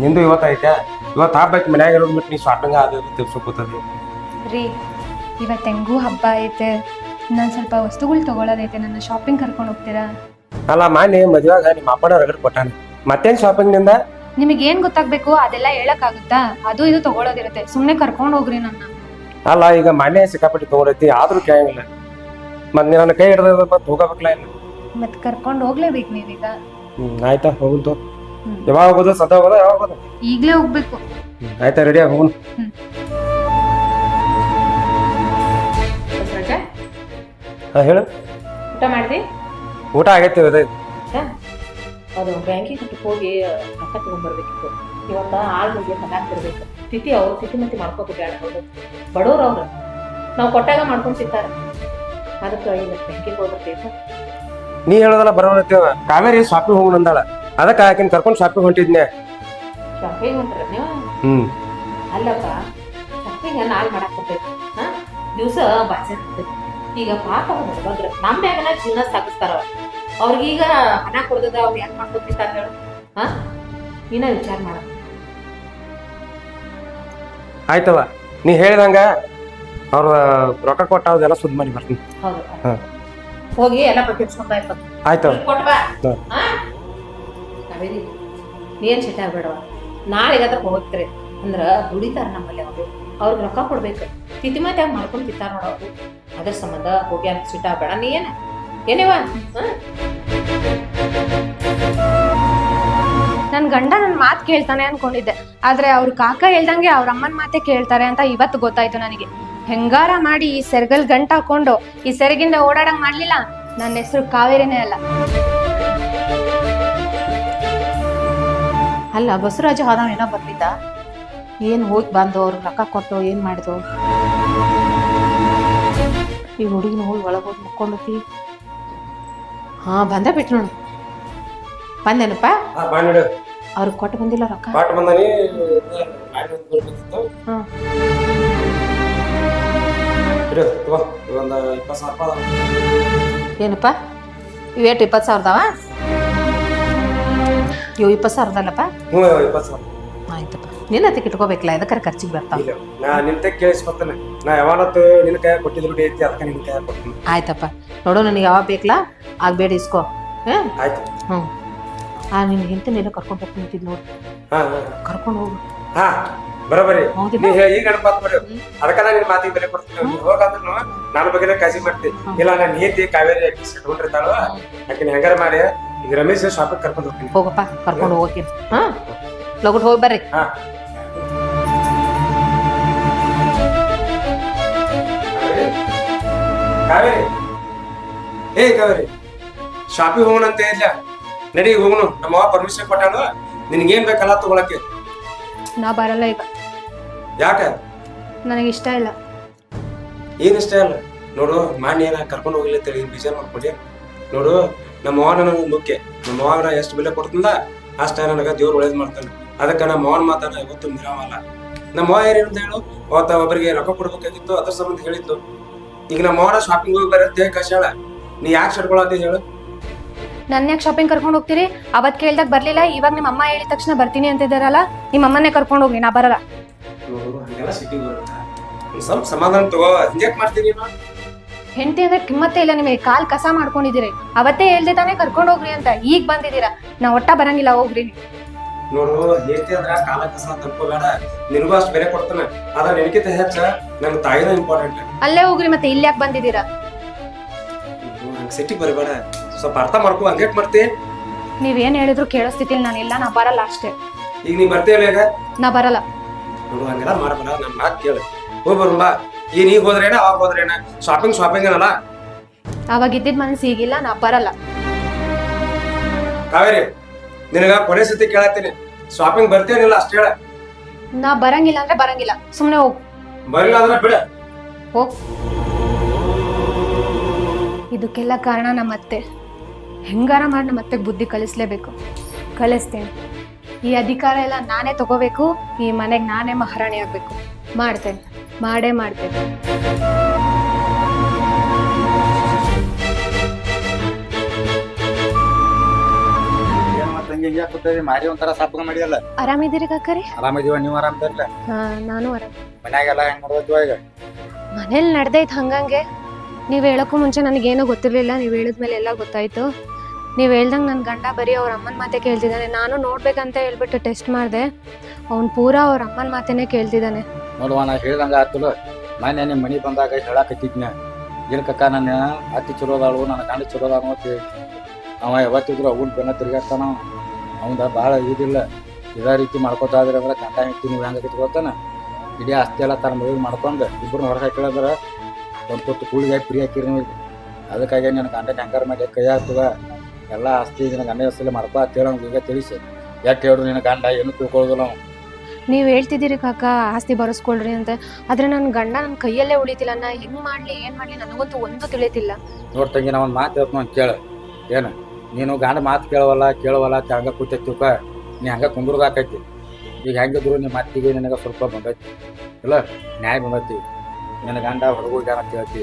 ನಿಂದು ಇವತ್ತು ಐತೆ ಇವತ್ತು ಹಬ್ಬಕ್ಕೆ ಮನ್ಯಾಗ ಇರೋದು ಬಿಟ್ಟು ನೀ ಶಾಪಿಂಗ್ ಅದು ತಿಳ್ಸೋಕೋತದೆ ರೀ ಇವತ್ತು ಹೆಂಗೂ ಹಬ್ಬ ಐತೆ. ನಾನು ಸ್ವಲ್ಪ ವಸ್ತುಗಳು ತಗೊಳ್ಳೋದೈತೆ ನನ್ನ ಶಾಪಿಂಗ್ ಕರ್ಕೊಂಡು ಹೋಗ್ತೀರಾ? ಅಲ್ಲ ಮಾನ್ಯ ಮದುವಾಗ ನಿಮ್ಮ ಅಪ್ಪನ ಕೊಟ್ಟಾನ. ಮತ್ತೇನ್ ಶಾಪಿಂಗ್ನಿಂದ ನಿಮಗೆ ಏನ್ ಗೊತ್ತಾಗ್ಬೇಕು ಅದೆಲ್ಲ ಹೇಳಕ್ಕಾಗುತ್ತಾ? ಅದು ಇದು ತಗೊಳ್ಳೋದಿರುತ್ತೆ ಸುಮ್ಮನೆ ಕರ್ಕೊಂಡು ಹೋಗ್ರಿ ನನ್ನ. ಅಲ್ಲ ಈಗ ಮಾನ್ಯ ಸಿಕ್ಕಾಪಟ್ಟಿ ತಗೊಂಡೈತಿ ಆದ್ರೂ ಕೇಳಂಗಿಲ್ಲ ಮತ್ತೆ ನನ್ನ ಕೈ ಹಿಡಿದ ಮತ್ತೆ ಹೋಗಬೇಕಲ್ಲ ಇಲ್ಲ ಮತ್ತೆ ಕರ್ಕೊಂಡು ಹೋಗ್ಲೇಬೇಕು ನೀವೀಗ. ಹ್ಮ್ ಆಯ್ತಾ ಹೋಗುತ್ತೋ. ಯಾವಾಗ ಹೋಗೋದು ಸದಾ ಹೋಗೋದು ಯಾವಾಗ ಹೋಗೋದು? ಈಗಲೇ ಹೋಗ್ಬೇಕು. ಹ್ಮ್, ಆಯ್ತಾ ರೆಡಿ ಆಗಿ ಹೋಗುನ್. ಬಸವರಾಜ, ಹಾ ಹೇಳು. ಊಟ ಮಾಡಿದಿ ಊಟ ಆಗೈತಿ ಅದೇ ಅದು ಬ್ಯಾಂಕಿಗೆ ಹತ್ತಕ್ಕೆ ಹೋಗಿ ರೊಕ್ಕ ತಗೊಂಡ್ಬರ್ಬೇಕಿತ್ತು. ಇವತ್ತ ಆಳ್ ಹೋಗಿ ಹದಾಕ್ತಿರ್ಬೇಕು ತಿಥಿ ಅವ್ರು ತಿಥಿ ಮತ್ತೆ ಮಾಡ್ಕೋತ ಬೇಡ ಹೌದು. ಬಡವ್ರು ಅವ್ರು. ನಾವು ಕೊಟ್ಟಾಗ ಮಾಡ್ಕೊಂಡು ಸಿಗ್ತಾರೆ ಅದಕ್ಕೆ ಇವತ್ತು ಬ್ಯಾಂಕಿಗೆ ಹೋಗ್ಬೇಕು ನೀ ಹೇಳೋದಲ್ಲ ಬರೋಣ ಕಾವೇರಿ ಶಾಪಿಂಗ್ ಹೋಗೋಣ ಅಂದಾಳ. ಅದಕ್ಕೆ ಆಕಿನ ಕರ್ಕೊಂಡು ಶಾಪಿಂಗ್ ಹೊಂಟಿದ್ನೆ. ಶಾಪಿಂಗ್ ಹೊಂಟ್ರ ನೀವು? ಹ್ಮ್. ಅಲ್ಲಪ್ಪ ಶಾಪಿಂಗ್ ನಾಳೆ ಮಾಡಕ್ ಬರ್ತೈತಿ ಹಾ? ದಿವಸ ಇರ್ತೈತಿ ಈಗ ಪಾಪ ಬಂದ್ರೆ ನಮ್ಮ ಬ್ಯಾಗನ ಜೀವನ ಸಾಗಿಸ್ತಾರ ಅವ್ರಿಗೀಗ ಹಣ ಕೊಡ್ದದ ಅವ್ರು ಯಾಕೆ ಮಾಡ್ಕೊತಿರ್ತಾರ ಹೇಳು. ಹಾ? ನೀನ ವಿಚಾರ ಮಾಡ. ಆಯ್ತವ. ನೀ ಹೇಳಿದಂಗ ಅವ್ರ ರೊಕ್ಕ ಕೊಟ್ಟ ಅದೆಲ್ಲ ಸುದ್ದಿ ಮಾಡಿ ಬರ್ತೀನಿ. ಹೌದು. ಹೋಗಿ ಎಲ್ಲ ಬಗೆಹರಿಸ್ಕೊಂಡ್ ಬಾ ಇಪ್ಪತ್ತು. ಆಯ್ತವ ಬಾ. ಹಾ. ಹಾ? ಕಾವೇರಿ ನೀನ್ ಸಿಟ್ಟ ಆಗ್ಬೇಡವ. ನಾಳೆಗಾದ್ರ ಹೋಗ್ತಾರೆ ಅಂದ್ರ ದುಡಿತಾರ ನಮ್ಮಲ್ಲಿ ಅವರು. ಅವ್ರಿಗೆ ರೊಕ್ಕ ಕೊಡ್ಬೇಕು. ತಿತಿಮತ್ಯಾಗ ಮಾಡ್ಕೊಂಡು ತಿಂತಾರ ನೋಡ ಅವ್ರು. ಅದ್ರ ಸಂಬಂಧ ಹೋಗಿ ಅಂತ ಸಿಟ್ಟ ಆಗ್ಬೇಡ. ನೀ ಏನ? ಏನೇವ ನನ್ನ ಗಂಡ ನನ್ನ ಮಾತು ಕೇಳ್ತಾನೆ ಅನ್ಕೊಂಡಿದ್ದೆ. ಆದ್ರೆ ಅವ್ರ ಕಾಕ ಹೇಳ್ದಂಗೆ ಅವ್ರ ಅಮ್ಮನ ಮಾತೆ ಕೇಳ್ತಾರೆ ಅಂತ ಇವತ್ತು ಗೊತ್ತಾಯ್ತು ನನಗೆ. ಹೆಂಗಾರ ಮಾಡಿ ಈ ಸೆರಗಲ್ ಗಂಟ ಹಾಕೊಂಡು ಈ ಸೆರಗಿಂದ ಓಡಾಡಂಗ್ ಮಾಡ್ಲಿಲ್ಲ? ನನ್ನ ಹೆಸರು ಕಾವೇರಿನೇ ಅಲ್ಲ. ಅಲ್ಲ ಬಸವರಾಜ ಹೋದವ ಏನೋ ಬರ್ಲಿದ್ದ ಏನ್ ಹೋಗಿ ಬಂದು ಅವ್ರಿಗೆ ರೊಕ್ಕ ಕೊಟ್ಟು ಏನ್ ಮಾಡಿದ್ರು ಈ ಹುಡುಗಿನ ಹೋಗಿ ಒಳಗೆ ಹೋಗಿ. ಮುಕ್ಕೊಂಡತಿ ಹಾ ಬಂದ ಬಿಟ್ಟು ನೋಡು. ಬಂದೇನಪ್ಪ? ಬಾಂಡ್ ಅವ್ರಿಗೆ ಕೊಟ್ಟು ಬಂದಿಲ್ಲ ರೊಕ್ಕ? ಪಾಟ್ ಬಂದಾನಿ ಹ್ಮ್. ಒಂದು ಇಪ್ಪತ್ತು ಸಾವಿರ ರೂಪಾಯಿ ಅದಾವ. ಏನಪ್ಪ? ಇವೇಟ್ ಇಪ್ಪತ್ತು ಸಾವಿರದವ ಇವು ಇಪ್ಪತ್ತು ಸಾವಿರದಲ್ಲಪ್ಪ? ಹ್ಞೂ ಇಪ್ಪತ್ತು ಸಾವಿರ. ಆಯ್ತಪ್ಪ. ನಿನ್ನ ಹತ್ತಿಗೆ ಇಟ್ಕೋಬೇಕಲ್ಲ ಎದಕ್ಕಾರ ಖರ್ಚಿಗೆ ಬರ್ತಾವ? ಇಲ್ಲ ನಾ ನಿಂತೆ ಕೇಳಿಸ್ಕೊತಾನೆ. ನಾ ಯಾವತ್ತು ನಿನ್ನ ಕೈ ಕೊಟ್ಟಿದ್ರು ದುಡ್ಡು ಐತಿ ಅದಕ್ಕೆ ನಿನ್ನ ಕೈ ಕೊಡ್ತೀನಿ. ಆಯ್ತಪ್ಪ. ನೋಡು ನನಗೆ ಯಾವಾಗ ಬೇಕಲ್ಲ ಆಗ್ಬೇಡ ಇಸ್ಕೋ. ಹ್ಮ್ ಆಯ್ತು. ಹ್ಞೂ ಆ ನಿನ್ನ ಹಿಂತಿನೆಲ್ಲ ಕರ್ಕೊಂಡು ಹೋಗ್ತೀನಿ ನೋಡು. ಹಾ ಹಾ. ಕರ್ಕೊಂಡು ಹೋಗು. ಹಾ ಬರೋಬರಿ? ನೀ ಹೇ- ಈಗ ನೆನಪಾತ್ ಬಿಡು ಅದಕ್ಕ ನಿನ್ನ ನಿನ್ ಮಾತಿಗೆ ಬೆಲೆ ಕೊಡ್ತೀನಿ ನೀ ಹೋಗಂದ್ರು ನಾನು ಬಗ್ಗೆ ಕಾಜಿ ಮಾಡ್ತೀನಿ ಇಲ್ಲ ನಾನು ನೀತಿ ಕಾವೇರಿ ಆಕಿ ಸಿಟ್ಕೊಂಡಿರ್ತಾಳು ಆಕಿನ ಹೆಂಗಾರ ಮಾಡಿ ಈಗ ರಮೇಶ್ ಶಾಪಿಗೆ ಕರ್ಕೊಂಡು ಹೋಗ್ತೀನಿ. ಹೋಗಪ್ಪ ಕರ್ಕೊಂಡು ಹೋಗ್ತೀನಿ ಹಾಂ? ಲಗುಟ್ ಹೋಗಿ ಬರ್ರಿ. ಹಾ. ಕಾವೇರಿ? ಏ ಕಾವೇರಿ ಶಾಪಿಗೆ ಹೋಗೋಣ ಅಂತ ಇಲ್ಲ? ನಡಿ ಹೋಗೋಣ ನಮ್ಮ ಅವ್ವ ಪರ್ಮಿಷನ್ ಕೊಟ್ಟಾಳು ನಿನ್ಗೇನ್ ಬೇಕಲ್ಲ ತಗೊಳಕ್ಕೆ. ನಾ ಬರಲ್ಲ ಈಗ. ಯಾಕ? ನನಗೆ ಇಷ್ಟ ಇಲ್ಲ. ಏನ್ ಇಷ್ಟ ಇಲ್ಲ? ನೋಡು ಮಾನ್ಯ ಏನ ಕರ್ಕೊಂಡು ಹೋಗಿಲ್ಲ ಅಂತೇಳಿ ಬಿಜಾರ್ ಮಾಡ್ಕೊಡಿ ನೋಡು ನಮ್ಮ ಅವ್ವ ನನಗೆ ಮುಖ್ಯ ನಮ್ಮ ಮಾವನ ಎಷ್ಟು ಬೆಲೆ ಕೊಡ್ತಂದ ಅಷ್ಟ ನನಗೆ ದೇವ್ರು ಒಳ್ಳೇದು ಮಾಡ್ತಾನೆ. ಅದಕ್ಕೆ ನಮ್ಮ ಅವನ ಮಾತಾಡ ಇವತ್ತು ನಿರಾಮಲ್ಲ ನಮ್ಮ ಅವ್ವ ಏನಂತ ಅಂತ ಹೇಳು. ಅವತ್ತ ಒಬ್ಬರಿಗೆ ರೊಕ್ಕ ಕೊಡ್ಬೇಕಾಗಿತ್ತು ಅದ್ರ ಸಂಬಂಧ ಹೇಳಿದ್ಲು. ಈಗ ನಮ್ಮ ಅವರ ಶಾಪಿಂಗ್ ಹೋಗಿ ಬರುತ್ತೆ ಕಷಾಳ ನೀ ಯಾಕೆ ಸಡ್ಕೊಳತ್ತಿ ಹೇಳು. ನನ್ನ ಯಾಕೆ ಶಾಪಿಂಗ್ ಕರ್ಕೊಂಡು ಹೋಗ್ತೀರಿ? ಅವತ್ ಕೇಳ್ದಾಗ ಬರ್ಲಿಲ್ಲ ಇವಾಗ ನಿಮ್ಮ ಅಮ್ಮ ಹೇಳಿದ ತಕ್ಷಣ ಬರ್ತೀನಿ ಅಂತಿದ್ದಾರಲ್ಲ ನಿಮ್ಮ ಅಮ್ಮನೇ ಕರ್ಕೊಂಡು ಹೋಗಿ ನಾ ಬರಲ್ಲ. ನೋಡು ಹಂಗೆಲ್ಲ ಸಿಟಿ ಬರುತ್ತೆ. ಒಂದ್ ಸ್ವಲ್ಪ ಸಮಾಧಾನ ತಗೋ ಹಿಂಗ್ಯಾಕ್ ಮಾಡ್ತೀನಿ ನೀನು? ಹೆಂಡತಿ ಅಂದ್ರೆ ಕಿಮ್ಮತ್ತೇ ಇಲ್ಲ ನಿಮಗೆ ಕಾಲ್ ಕಸ ಮಾಡ್ಕೊಂಡಿದ್ದೀರಿ. ಅವತ್ತೇ ಹೇಳ್ದೆ ತಾನೇ ಕರ್ಕೊಂಡು ಹೋಗ್ರಿ ಅಂತ ಈಗ ಬಂದಿದ್ದೀರಾ? ನಾ ಒಟ್ಟ ಬರಂಗಿಲ್ಲ ಹೋಗ್ರಿ. ನೀವು. ನೋಡು ಹೇಳ್ತಿ ಅಂದ್ರ ಕಾಲ ಕಸ ತಪ್ಕೋಬೇಡ ನಿನಗೂ ಅಷ್ಟು ಬೆಲೆ ಕೊಡ್ತಾನೆ. ಆದ್ರೆ ನಿನಗಿಂತ ಹೆಚ್ಚ ನನ್ನ ತಾಯಿನ ಇಂಪಾರ್ಟೆಂಟ್ ಅಲ್ಲೇ ಹೋಗ್ರಿ ಮತ್ತೆ ಇಲ್ಲಿ ಯಾಕೆ ಬಂದಿದ್ದೀರಾ? ಸಿಟ್ಟಿಗೆ ಬರಬೇಡ. ಸ್ವಲ್ಪ ಅರ್ಥ ಮಾಡ್ಕೊ ಹಂಗ್ಯಾಕ್ ಮಾಡ್ತಿ? ನೀವೇನ್ ಹೇಳಿದ್ರು ಕೇಳೋ ಸ್ಥಿತಿಲಿ ನಾನು ಇಲ್ಲ ನಾ ಬರಲ್ಲ ಅಷ್ಟೇ. ಈಗ ನೀ ಬರ್ತೀಯಲ್ಲ ಈಗ? ನಾ ಬರಲ್ಲ. ನೋಡು ಹಂಗೆಲ್ಲ ಮಾಡಬೇಡ ನನ್ನ ಮಾತು ಕೇಳು. ಹೋಗಿ ಬರೋಣ ಬಾ. ಏನ್ ಈಗ ಹೋದ್ರೇನ ಅವಾಗ ಹೋದ್ರೇನ? ಶಾಪಿಂಗ್ ಶಾಪಿಂಗ್ ಏನಲ್ಲ? ಅವಾಗ ಇದ್ದಿದ್ ಮನಸ್ಸು ಈಗಿಲ್ಲ ನಾ ಬರಲ್ಲ. ಕಾವೇರಿ. ನಿನಗ ಕೊನೆ ಸತಿ ಕೇಳತ್ತೀನಿ. ಶಾಪಿಂಗ್ ಬರ್ತೇನಿಲ್ಲ ಅಷ್ಟ ಹೇಳ. ನಾ ಬರಂಗಿಲ್ಲ ಅಂದ್ರೆ ಬರಂಗಿಲ್ಲ. ಸುಮ್ನೆ ಹೋಗ್. ಬರಲಿಲ್ಲ ಅಂದ್ರೆ ಬಿಡ. ಹೋಗ್. ಇದಕ್ಕೆಲ್ಲ ಕಾರಣ ನಮ್ಮ ಅತ್ತೆ ಹೆಂಗಾರ ಮಾಡಿ ನಮ್ಮ ಅತ್ತೆಗೆ ಬುದ್ಧಿ ಕಲಿಸ್ಲೇಬೇಕು. ಕಲಿಸ್ತೇನೆ. ಈ ಅಧಿಕಾರ ಎಲ್ಲ ನಾನೇ ತಗೋಬೇಕು ಈ ಮನೆಗೆ ನಾನೇ ಮಹಾರಾಣಿ ಆಗ್ಬೇಕು. ಮಾಡ್ತೇನೆ. ಮಾಡೇ ಮಾಡ್ತೇನೆ. ಹಂಗೆ ಹಿಂಗೆ ಕೂತೇವಿ ಮಾರಿ ಒಂಥರ ಸಾಪಕ ಮಾಡಿಯಲ್ಲ. ಆರಾಮಿದ್ದೀರಿ ಕಾಕರಿ? ಆರಾಮಿದೀವ ನೀವು ಆರಾಮದಿರಲ್ಲ ಹಾ ನಾನು ಆರಾಮ. ಮನ್ಯಾಗೆಲ್ಲ ಹೆಂಗ್ ನೋಡ್ಬೇಕು ಈಗ ಮನೇಲಿ ನಡ್ದೈತ್ ಹಂಗಂಗೆ. ನೀವು ಹೇಳಕ್ಕೂ ಮುಂಚೆ ನನಗೇನು ಗೊತ್ತಿರಲಿಲ್ಲ. ನೀವು ಹೇಳಿದ್ಮೇಲೆ ಎಲ್ಲ ಗೊತ್ತಾಯ್ತು. ನೀವು ಹೇಳ್ದಂಗೆ ನನ್ನ ಗಂಡ ಬರೀ ಅವ್ರ ಅಮ್ಮನ ಮಾತೆ ಕೇಳ್ತಿದ್ದಾನೆ. ನಾನು ನೋಡ್ಬೇಕಂತ ಹೇಳ್ಬಿಟ್ಟು ಟೆಸ್ಟ್ ಮಾಡಿದೆ. ಅವ್ನ್ ಪೂರಾ ಅವ್ರ ಅಮ್ಮನ ಮಾತೇನೆ ಕೇಳ್ತಿದ್ದಾನೆ. ನೋಡುವ ನಾ ಹೇಳ್ದಂಗ ಆತಲ್ಲ. ಮೊನ್ನೆ ನಿಮ್ಮ ಮನೆಗೆ ಬಂದಾಗ ಹೇಳಾಕತ್ತಿದ್ನ. ಇರ್ಕಕ್ಕ ನನ್ನ ಅತಿ ಚಲೋದಾಳು ನನ್ನ ಗಂಡ ಚಲೋದಾಳು ಅಂತ ಹೇಳಿ. ಅವ ಯಾವತ್ತಿದ್ರು ಅವ್ನ ಬೆನ್ನ ತಿರ್ಗಾಡ್ತಾನ. ಅವಂದ ಭಾಳ ಇದಿಲ್ಲ. ಇದೇ ರೀತಿ ಮಾಡ್ಕೋತಾ ಇದ್ರೆ ಅಂದ್ರೆ ಗಂಡ ಹೆಂಡತಿ ನೀವು ಹೆಂಗೆ ಕಿತ್ಕೊತಾನ ಇಡೀ ಆಸ್ತಿ ಎಲ್ಲ ತನ್ನ ಮದುವೆ ಮಾಡ್ಕೊಂಡು ಇಬ್ಬರನ್ನ ಹೊರಗೆ ಹಾಕಿಳಿದ್ರೆ ಒಂದು ತುತ್ತು ಕೂಳಿಗೆ ಫ್ರೀ ಹಾಕಿರಿ ನೀವು. ಅದಕ್ಕಾಗಿ ನನ್ನ ಗಂಡ ಹೆಂಗಾರ ಮಾಡಿ ಕೈ ಹಾಕ್ತದ? ಎಲ್ಲ ಆಸ್ತಿ ನಿನ್ನ ಗಂಡ ಹೆಸರಲ್ಲಿ ಮಾಡ್ಕೋ ಅಂತ ಹೇಳಿ ಅವ್ನಿಗೆ ಈಗ ತಿಳಿಸಿ. ಯಾಕೆ ಹೇಳ್ರಿ ನಿನ್ನ ಗಂಡ ಏನು ತಿಳ್ಕೊಳ್ಳೋದಿಲ್ಲ ಅವ್ನು. ನೀವು ಹೇಳ್ತಿದ್ದೀರಿ ಕಾಕ ಆಸ್ತಿ ಬರೆಸ್ಕೊಳ್ರಿ ಅಂತ. ಆದ್ರೆ ನನ್ನ ಗಂಡ ನನ್ನ ಕೈಯಲ್ಲೇ ಉಳಿತಿಲ್ಲ. ನಾ ಹೆಂಗೆ ಮಾಡಲಿ ಏನು ಮಾಡಲಿ ನನಗಂತೂ ಒಂದು ತಿಳಿತಿಲ್ಲ. ನೋಡ್ತಂಗೆ ನಾವು ನಾ ಒಂದು ಮಾತು ಹೇಳ್ತು ಅಂತ ಕೇಳು. ಏನು? ನೀನು ಗಾಂಡ ಮಾತು ಕೇಳವಲ್ಲ ಕೇಳವಲ್ಲ ಹಂಗ ನೀ ನೀ ಹಂಗ ಕುಂದ್ರದಾಕೈತಿ ಈಗ ಹೆಂಗಿದ್ರು ನಿಮ್ಮ ಮತ್ತಿಗೆ ನಿನಗೆ ಸ್ವಲ್ಪ ಬಂದೈತಿ. ಇಲ್ಲ, ನ್ಯಾಯ ಬಂದೈತಿ. ನಿನ್ನ ಗಂಡ ಹೊರಗೋಗ್ಯಾನ ಅಂತ ಹೇಳ್ತಿ.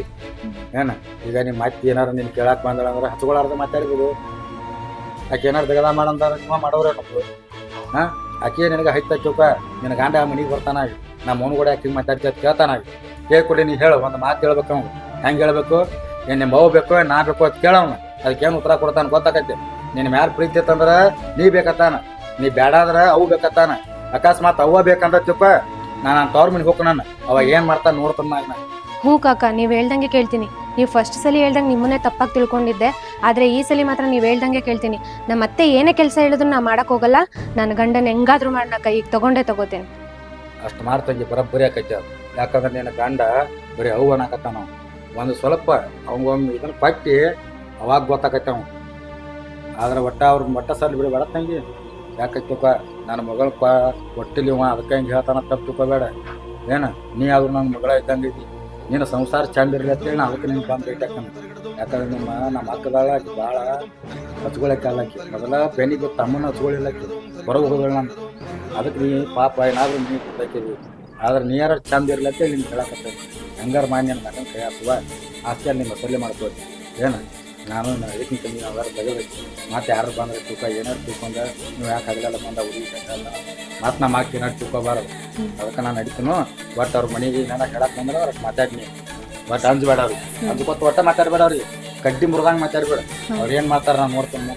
ಏನು? ಈಗ ನಿಮ್ಮ ಮತ್ತಿ ಏನಾರು ನೀನು ಕೇಳಕ್ಕೆ ಬಂದಳ ಅಂದ್ರೆ ಹಚ್ಕೊಳಾರ್ದ ಮಾತಾಡ್ಬೋದು ಆಕೆ ಏನಾರು ತೆಗದ ಮಾಡಂದಾರ ನಿಮ್ಮ ಮಾಡೋರೇ ನಮ್ದು ಹಾಂ? ಆಕೆ ನಿನಗೆ ಹೈತ ಚೌಕ ನಿನ್ನ ಗಂಡ ಮನೆಗೆ ಬರ್ತಾನ ನಮ್ಮ ಮೋನ್ ಕೂಡ ಆಕೆ ಮಾತಾಡ್ತಿ ಅಂತ ಕೇಳ್ಕೊಡಿ ನೀ ಹೇಳು. ಒಂದು ಮಾತು ಹೇಳ್ಬೇಕು ಅವ್ನು. ಹೆಂಗೆ ಹೇಳ್ಬೇಕು? ಏನು ನಿಮ್ಮ ಮಗು ಬೇಕು ನಾ ಬೇಕು ಅಂತ ಕೇಳವ್ನ ಅದಕ್ಕೇನು ಉತ್ತರ ಕೊಡ್ತಾನೆ ಗೊತ್ತಾಕೈತಿ. ನಿನ್ನ ಮ್ಯಾರ ಪ್ರೀತಿ ಇತ್ತಂದ್ರೆ ನೀ ಬೇಕತ್ತಾನ. ನೀ ಬೇಡಾದ್ರ ಅವು ಬೇಕತ್ತಾನ. ಅಕಸ್ಮಾತ್ ಅವ್ವ ಬೇಕಂದ್ರ ತಿಪ್ಪ ನಾನು ನನ್ನ ತವ್ರ ಮನೆಗೆ ನಾನು. ಅವ ಏನು ಮಾಡ್ತಾನೆ ನೋಡ್ತಾನ ನಾನು. ಹ್ಞೂ ಕಾಕ ನೀವು ಹೇಳ್ದಂಗೆ ಕೇಳ್ತೀನಿ. ನೀವು ಫಸ್ಟ್ ಸಲ ಹೇಳ್ದಂಗೆ ನಿಮ್ಮನ್ನೇ ತಪ್ಪಾಗಿ ತಿಳ್ಕೊಂಡಿದ್ದೆ. ಆದರೆ ಈ ಸಲ ಮಾತ್ರ ನೀವು ಹೇಳ್ದಂಗೆ ಕೇಳ್ತೀನಿ. ನಮ್ಮ ಅತ್ತೆ ಏನೇ ಕೆಲಸ ಹೇಳಿದ್ರು ನಾ ಮಾಡಕ್ ಹೋಗಲ್ಲ. ನನ್ನ ಗಂಡನ ಹೆಂಗಾದ್ರೂ ಮಾಡಿ ನಾ ಕೈಗೆ ತಗೊಂಡೇ ತಗೋತೀನಿ. ಅಷ್ಟು ಮಾಡ್ತಂಗಿ ಬರೋಬ್ಬರಿ ಆಕೈತೆ ಯಾಕಂದ್ರೆ ನಿನ್ನ ಗಂಡ ಬರೀ ಅವು ಅನ್ನಕತ್ತಾನ ಒಂದು ಸ್ವಲ್ಪ ಅವಂಗೊಮ್ಮೆ ಇದನ್ನ ಪಟ್ಟಿ ಅವಾಗ ಗೊತ್ತಾಕೈತೆ ಅವ ಆದ್ರೆ ಒಟ್ಟ ಅವ್ರ ಮಟ್ಟ ಸಲ ಬಿಡಿ, ಬೇಡ ತಂಗಿ. ಯಾಕೈತಿ ತುಕ? ನನ್ನ ಮಗಳ ಪ ಕೊಟ್ಟಿಲ್ಲ ಇವ, ಅದಕ್ಕೆ ಹಿಂಗೆ ಹೇಳ್ತಾನ, ತಪ್ಪು ತುಕೋಬೇಡ ಏನು? ನೀ ಆದ್ರೂ ನನ್ನ ಮಗಳ ಇದ್ದಂಗೆ ಐತಿ ನೀನು ಸಂಸಾರ ಚಂದ ಇರಲಿ ಅಂತೇಳಿ ನಾ ಅದಕ್ಕೆ ನಿಮ್ಗೆ ಬಂದು ಹಾಕಣ ಯಾಕಂದ್ರೆ ನಿಮ್ಮ, ನಮ್ಮ ಅಕ್ಕದಾಳ ಭಾಳ ಹಚ್ಕೊಳಕ್ಕೆ ಅಲ್ಲಾಕಿ ಮೊದಲ ಬೆನ್ನಿಗೆ ತಮ್ಮನ ಹಚ್ಕೊಳ್ಳಿಲ್ಲಕಿ ಹೊರಗೆ ಹೋಗೋದಳ ನಾನು. ಅದಕ್ಕೆ ನೀ ಪಾಪ ಏನಾದರೂ ನೀ ಗೊತ್ತಾಕಿದ್ವಿ ಆದ್ರೆ ನೀ ಯಾರು ಚಂದ ಇರ್ಲಿ ಅಂತೇಳಿ ನಿಮ್ಗೆ ಹೇಳಕತ್ತೇನೆ ಹಂಗಾರ ಮಾನ್ಯ ನನ್ನ ಕೈ ಹಾಕುವ. ಆಸ್ತಿಯಲ್ಲಿ ನಿಮ್ಮ ಸಲ್ಲೆ ಮಾಡ್ಬೋದು ಏನು? ನಾನು ಅದಕ್ಕೆ ಕಮ್ಮಿ ಯಾವ್ದಾರು ಬಗೆಬೇಕು ಮತ್ತು ಯಾರು ಬಂದ್ರೆ ತೂಕ ಏನಾರು ತಿಳ್ಕೊಂಡ ನೀವು ಯಾಕೆ ಆಗಲ್ಲ ಬಂದ ಹುಡುಗಿ ಮತ್ತೆ ನಮ್ಮ ಮಾತು ಏನಾರು ತೂಕೋಬಾರದು ಅದಕ್ಕೆ ನಾನು ನಡೀತೀನೋ ಬಟ್ ಅವ್ರ ಮನೆಗೆ ಏನಾರ ಹೇಳಕ್ ಬಂದ್ರೆ ಅವ್ರಿಗೆ ಮಾತಾಡ್ನಿ ಬಟ್ ಅಂಜಬೇಡ ಅವ್ರಿಗೆ. ಅಂದ್ಕೊತ ಒಟ್ಟ ಮಾತಾಡ್ಬೇಡ ಅವ್ರಿಗೆ. ಕಡ್ಡಿ ಮುರಿದಂಗೆ ಮಾತಾಡ್ಬೇಡ. ಅವ್ರು ಏನು ಮಾಡ್ತಾರೆ ನಾನು ನೋಡ್ತೀನಿ.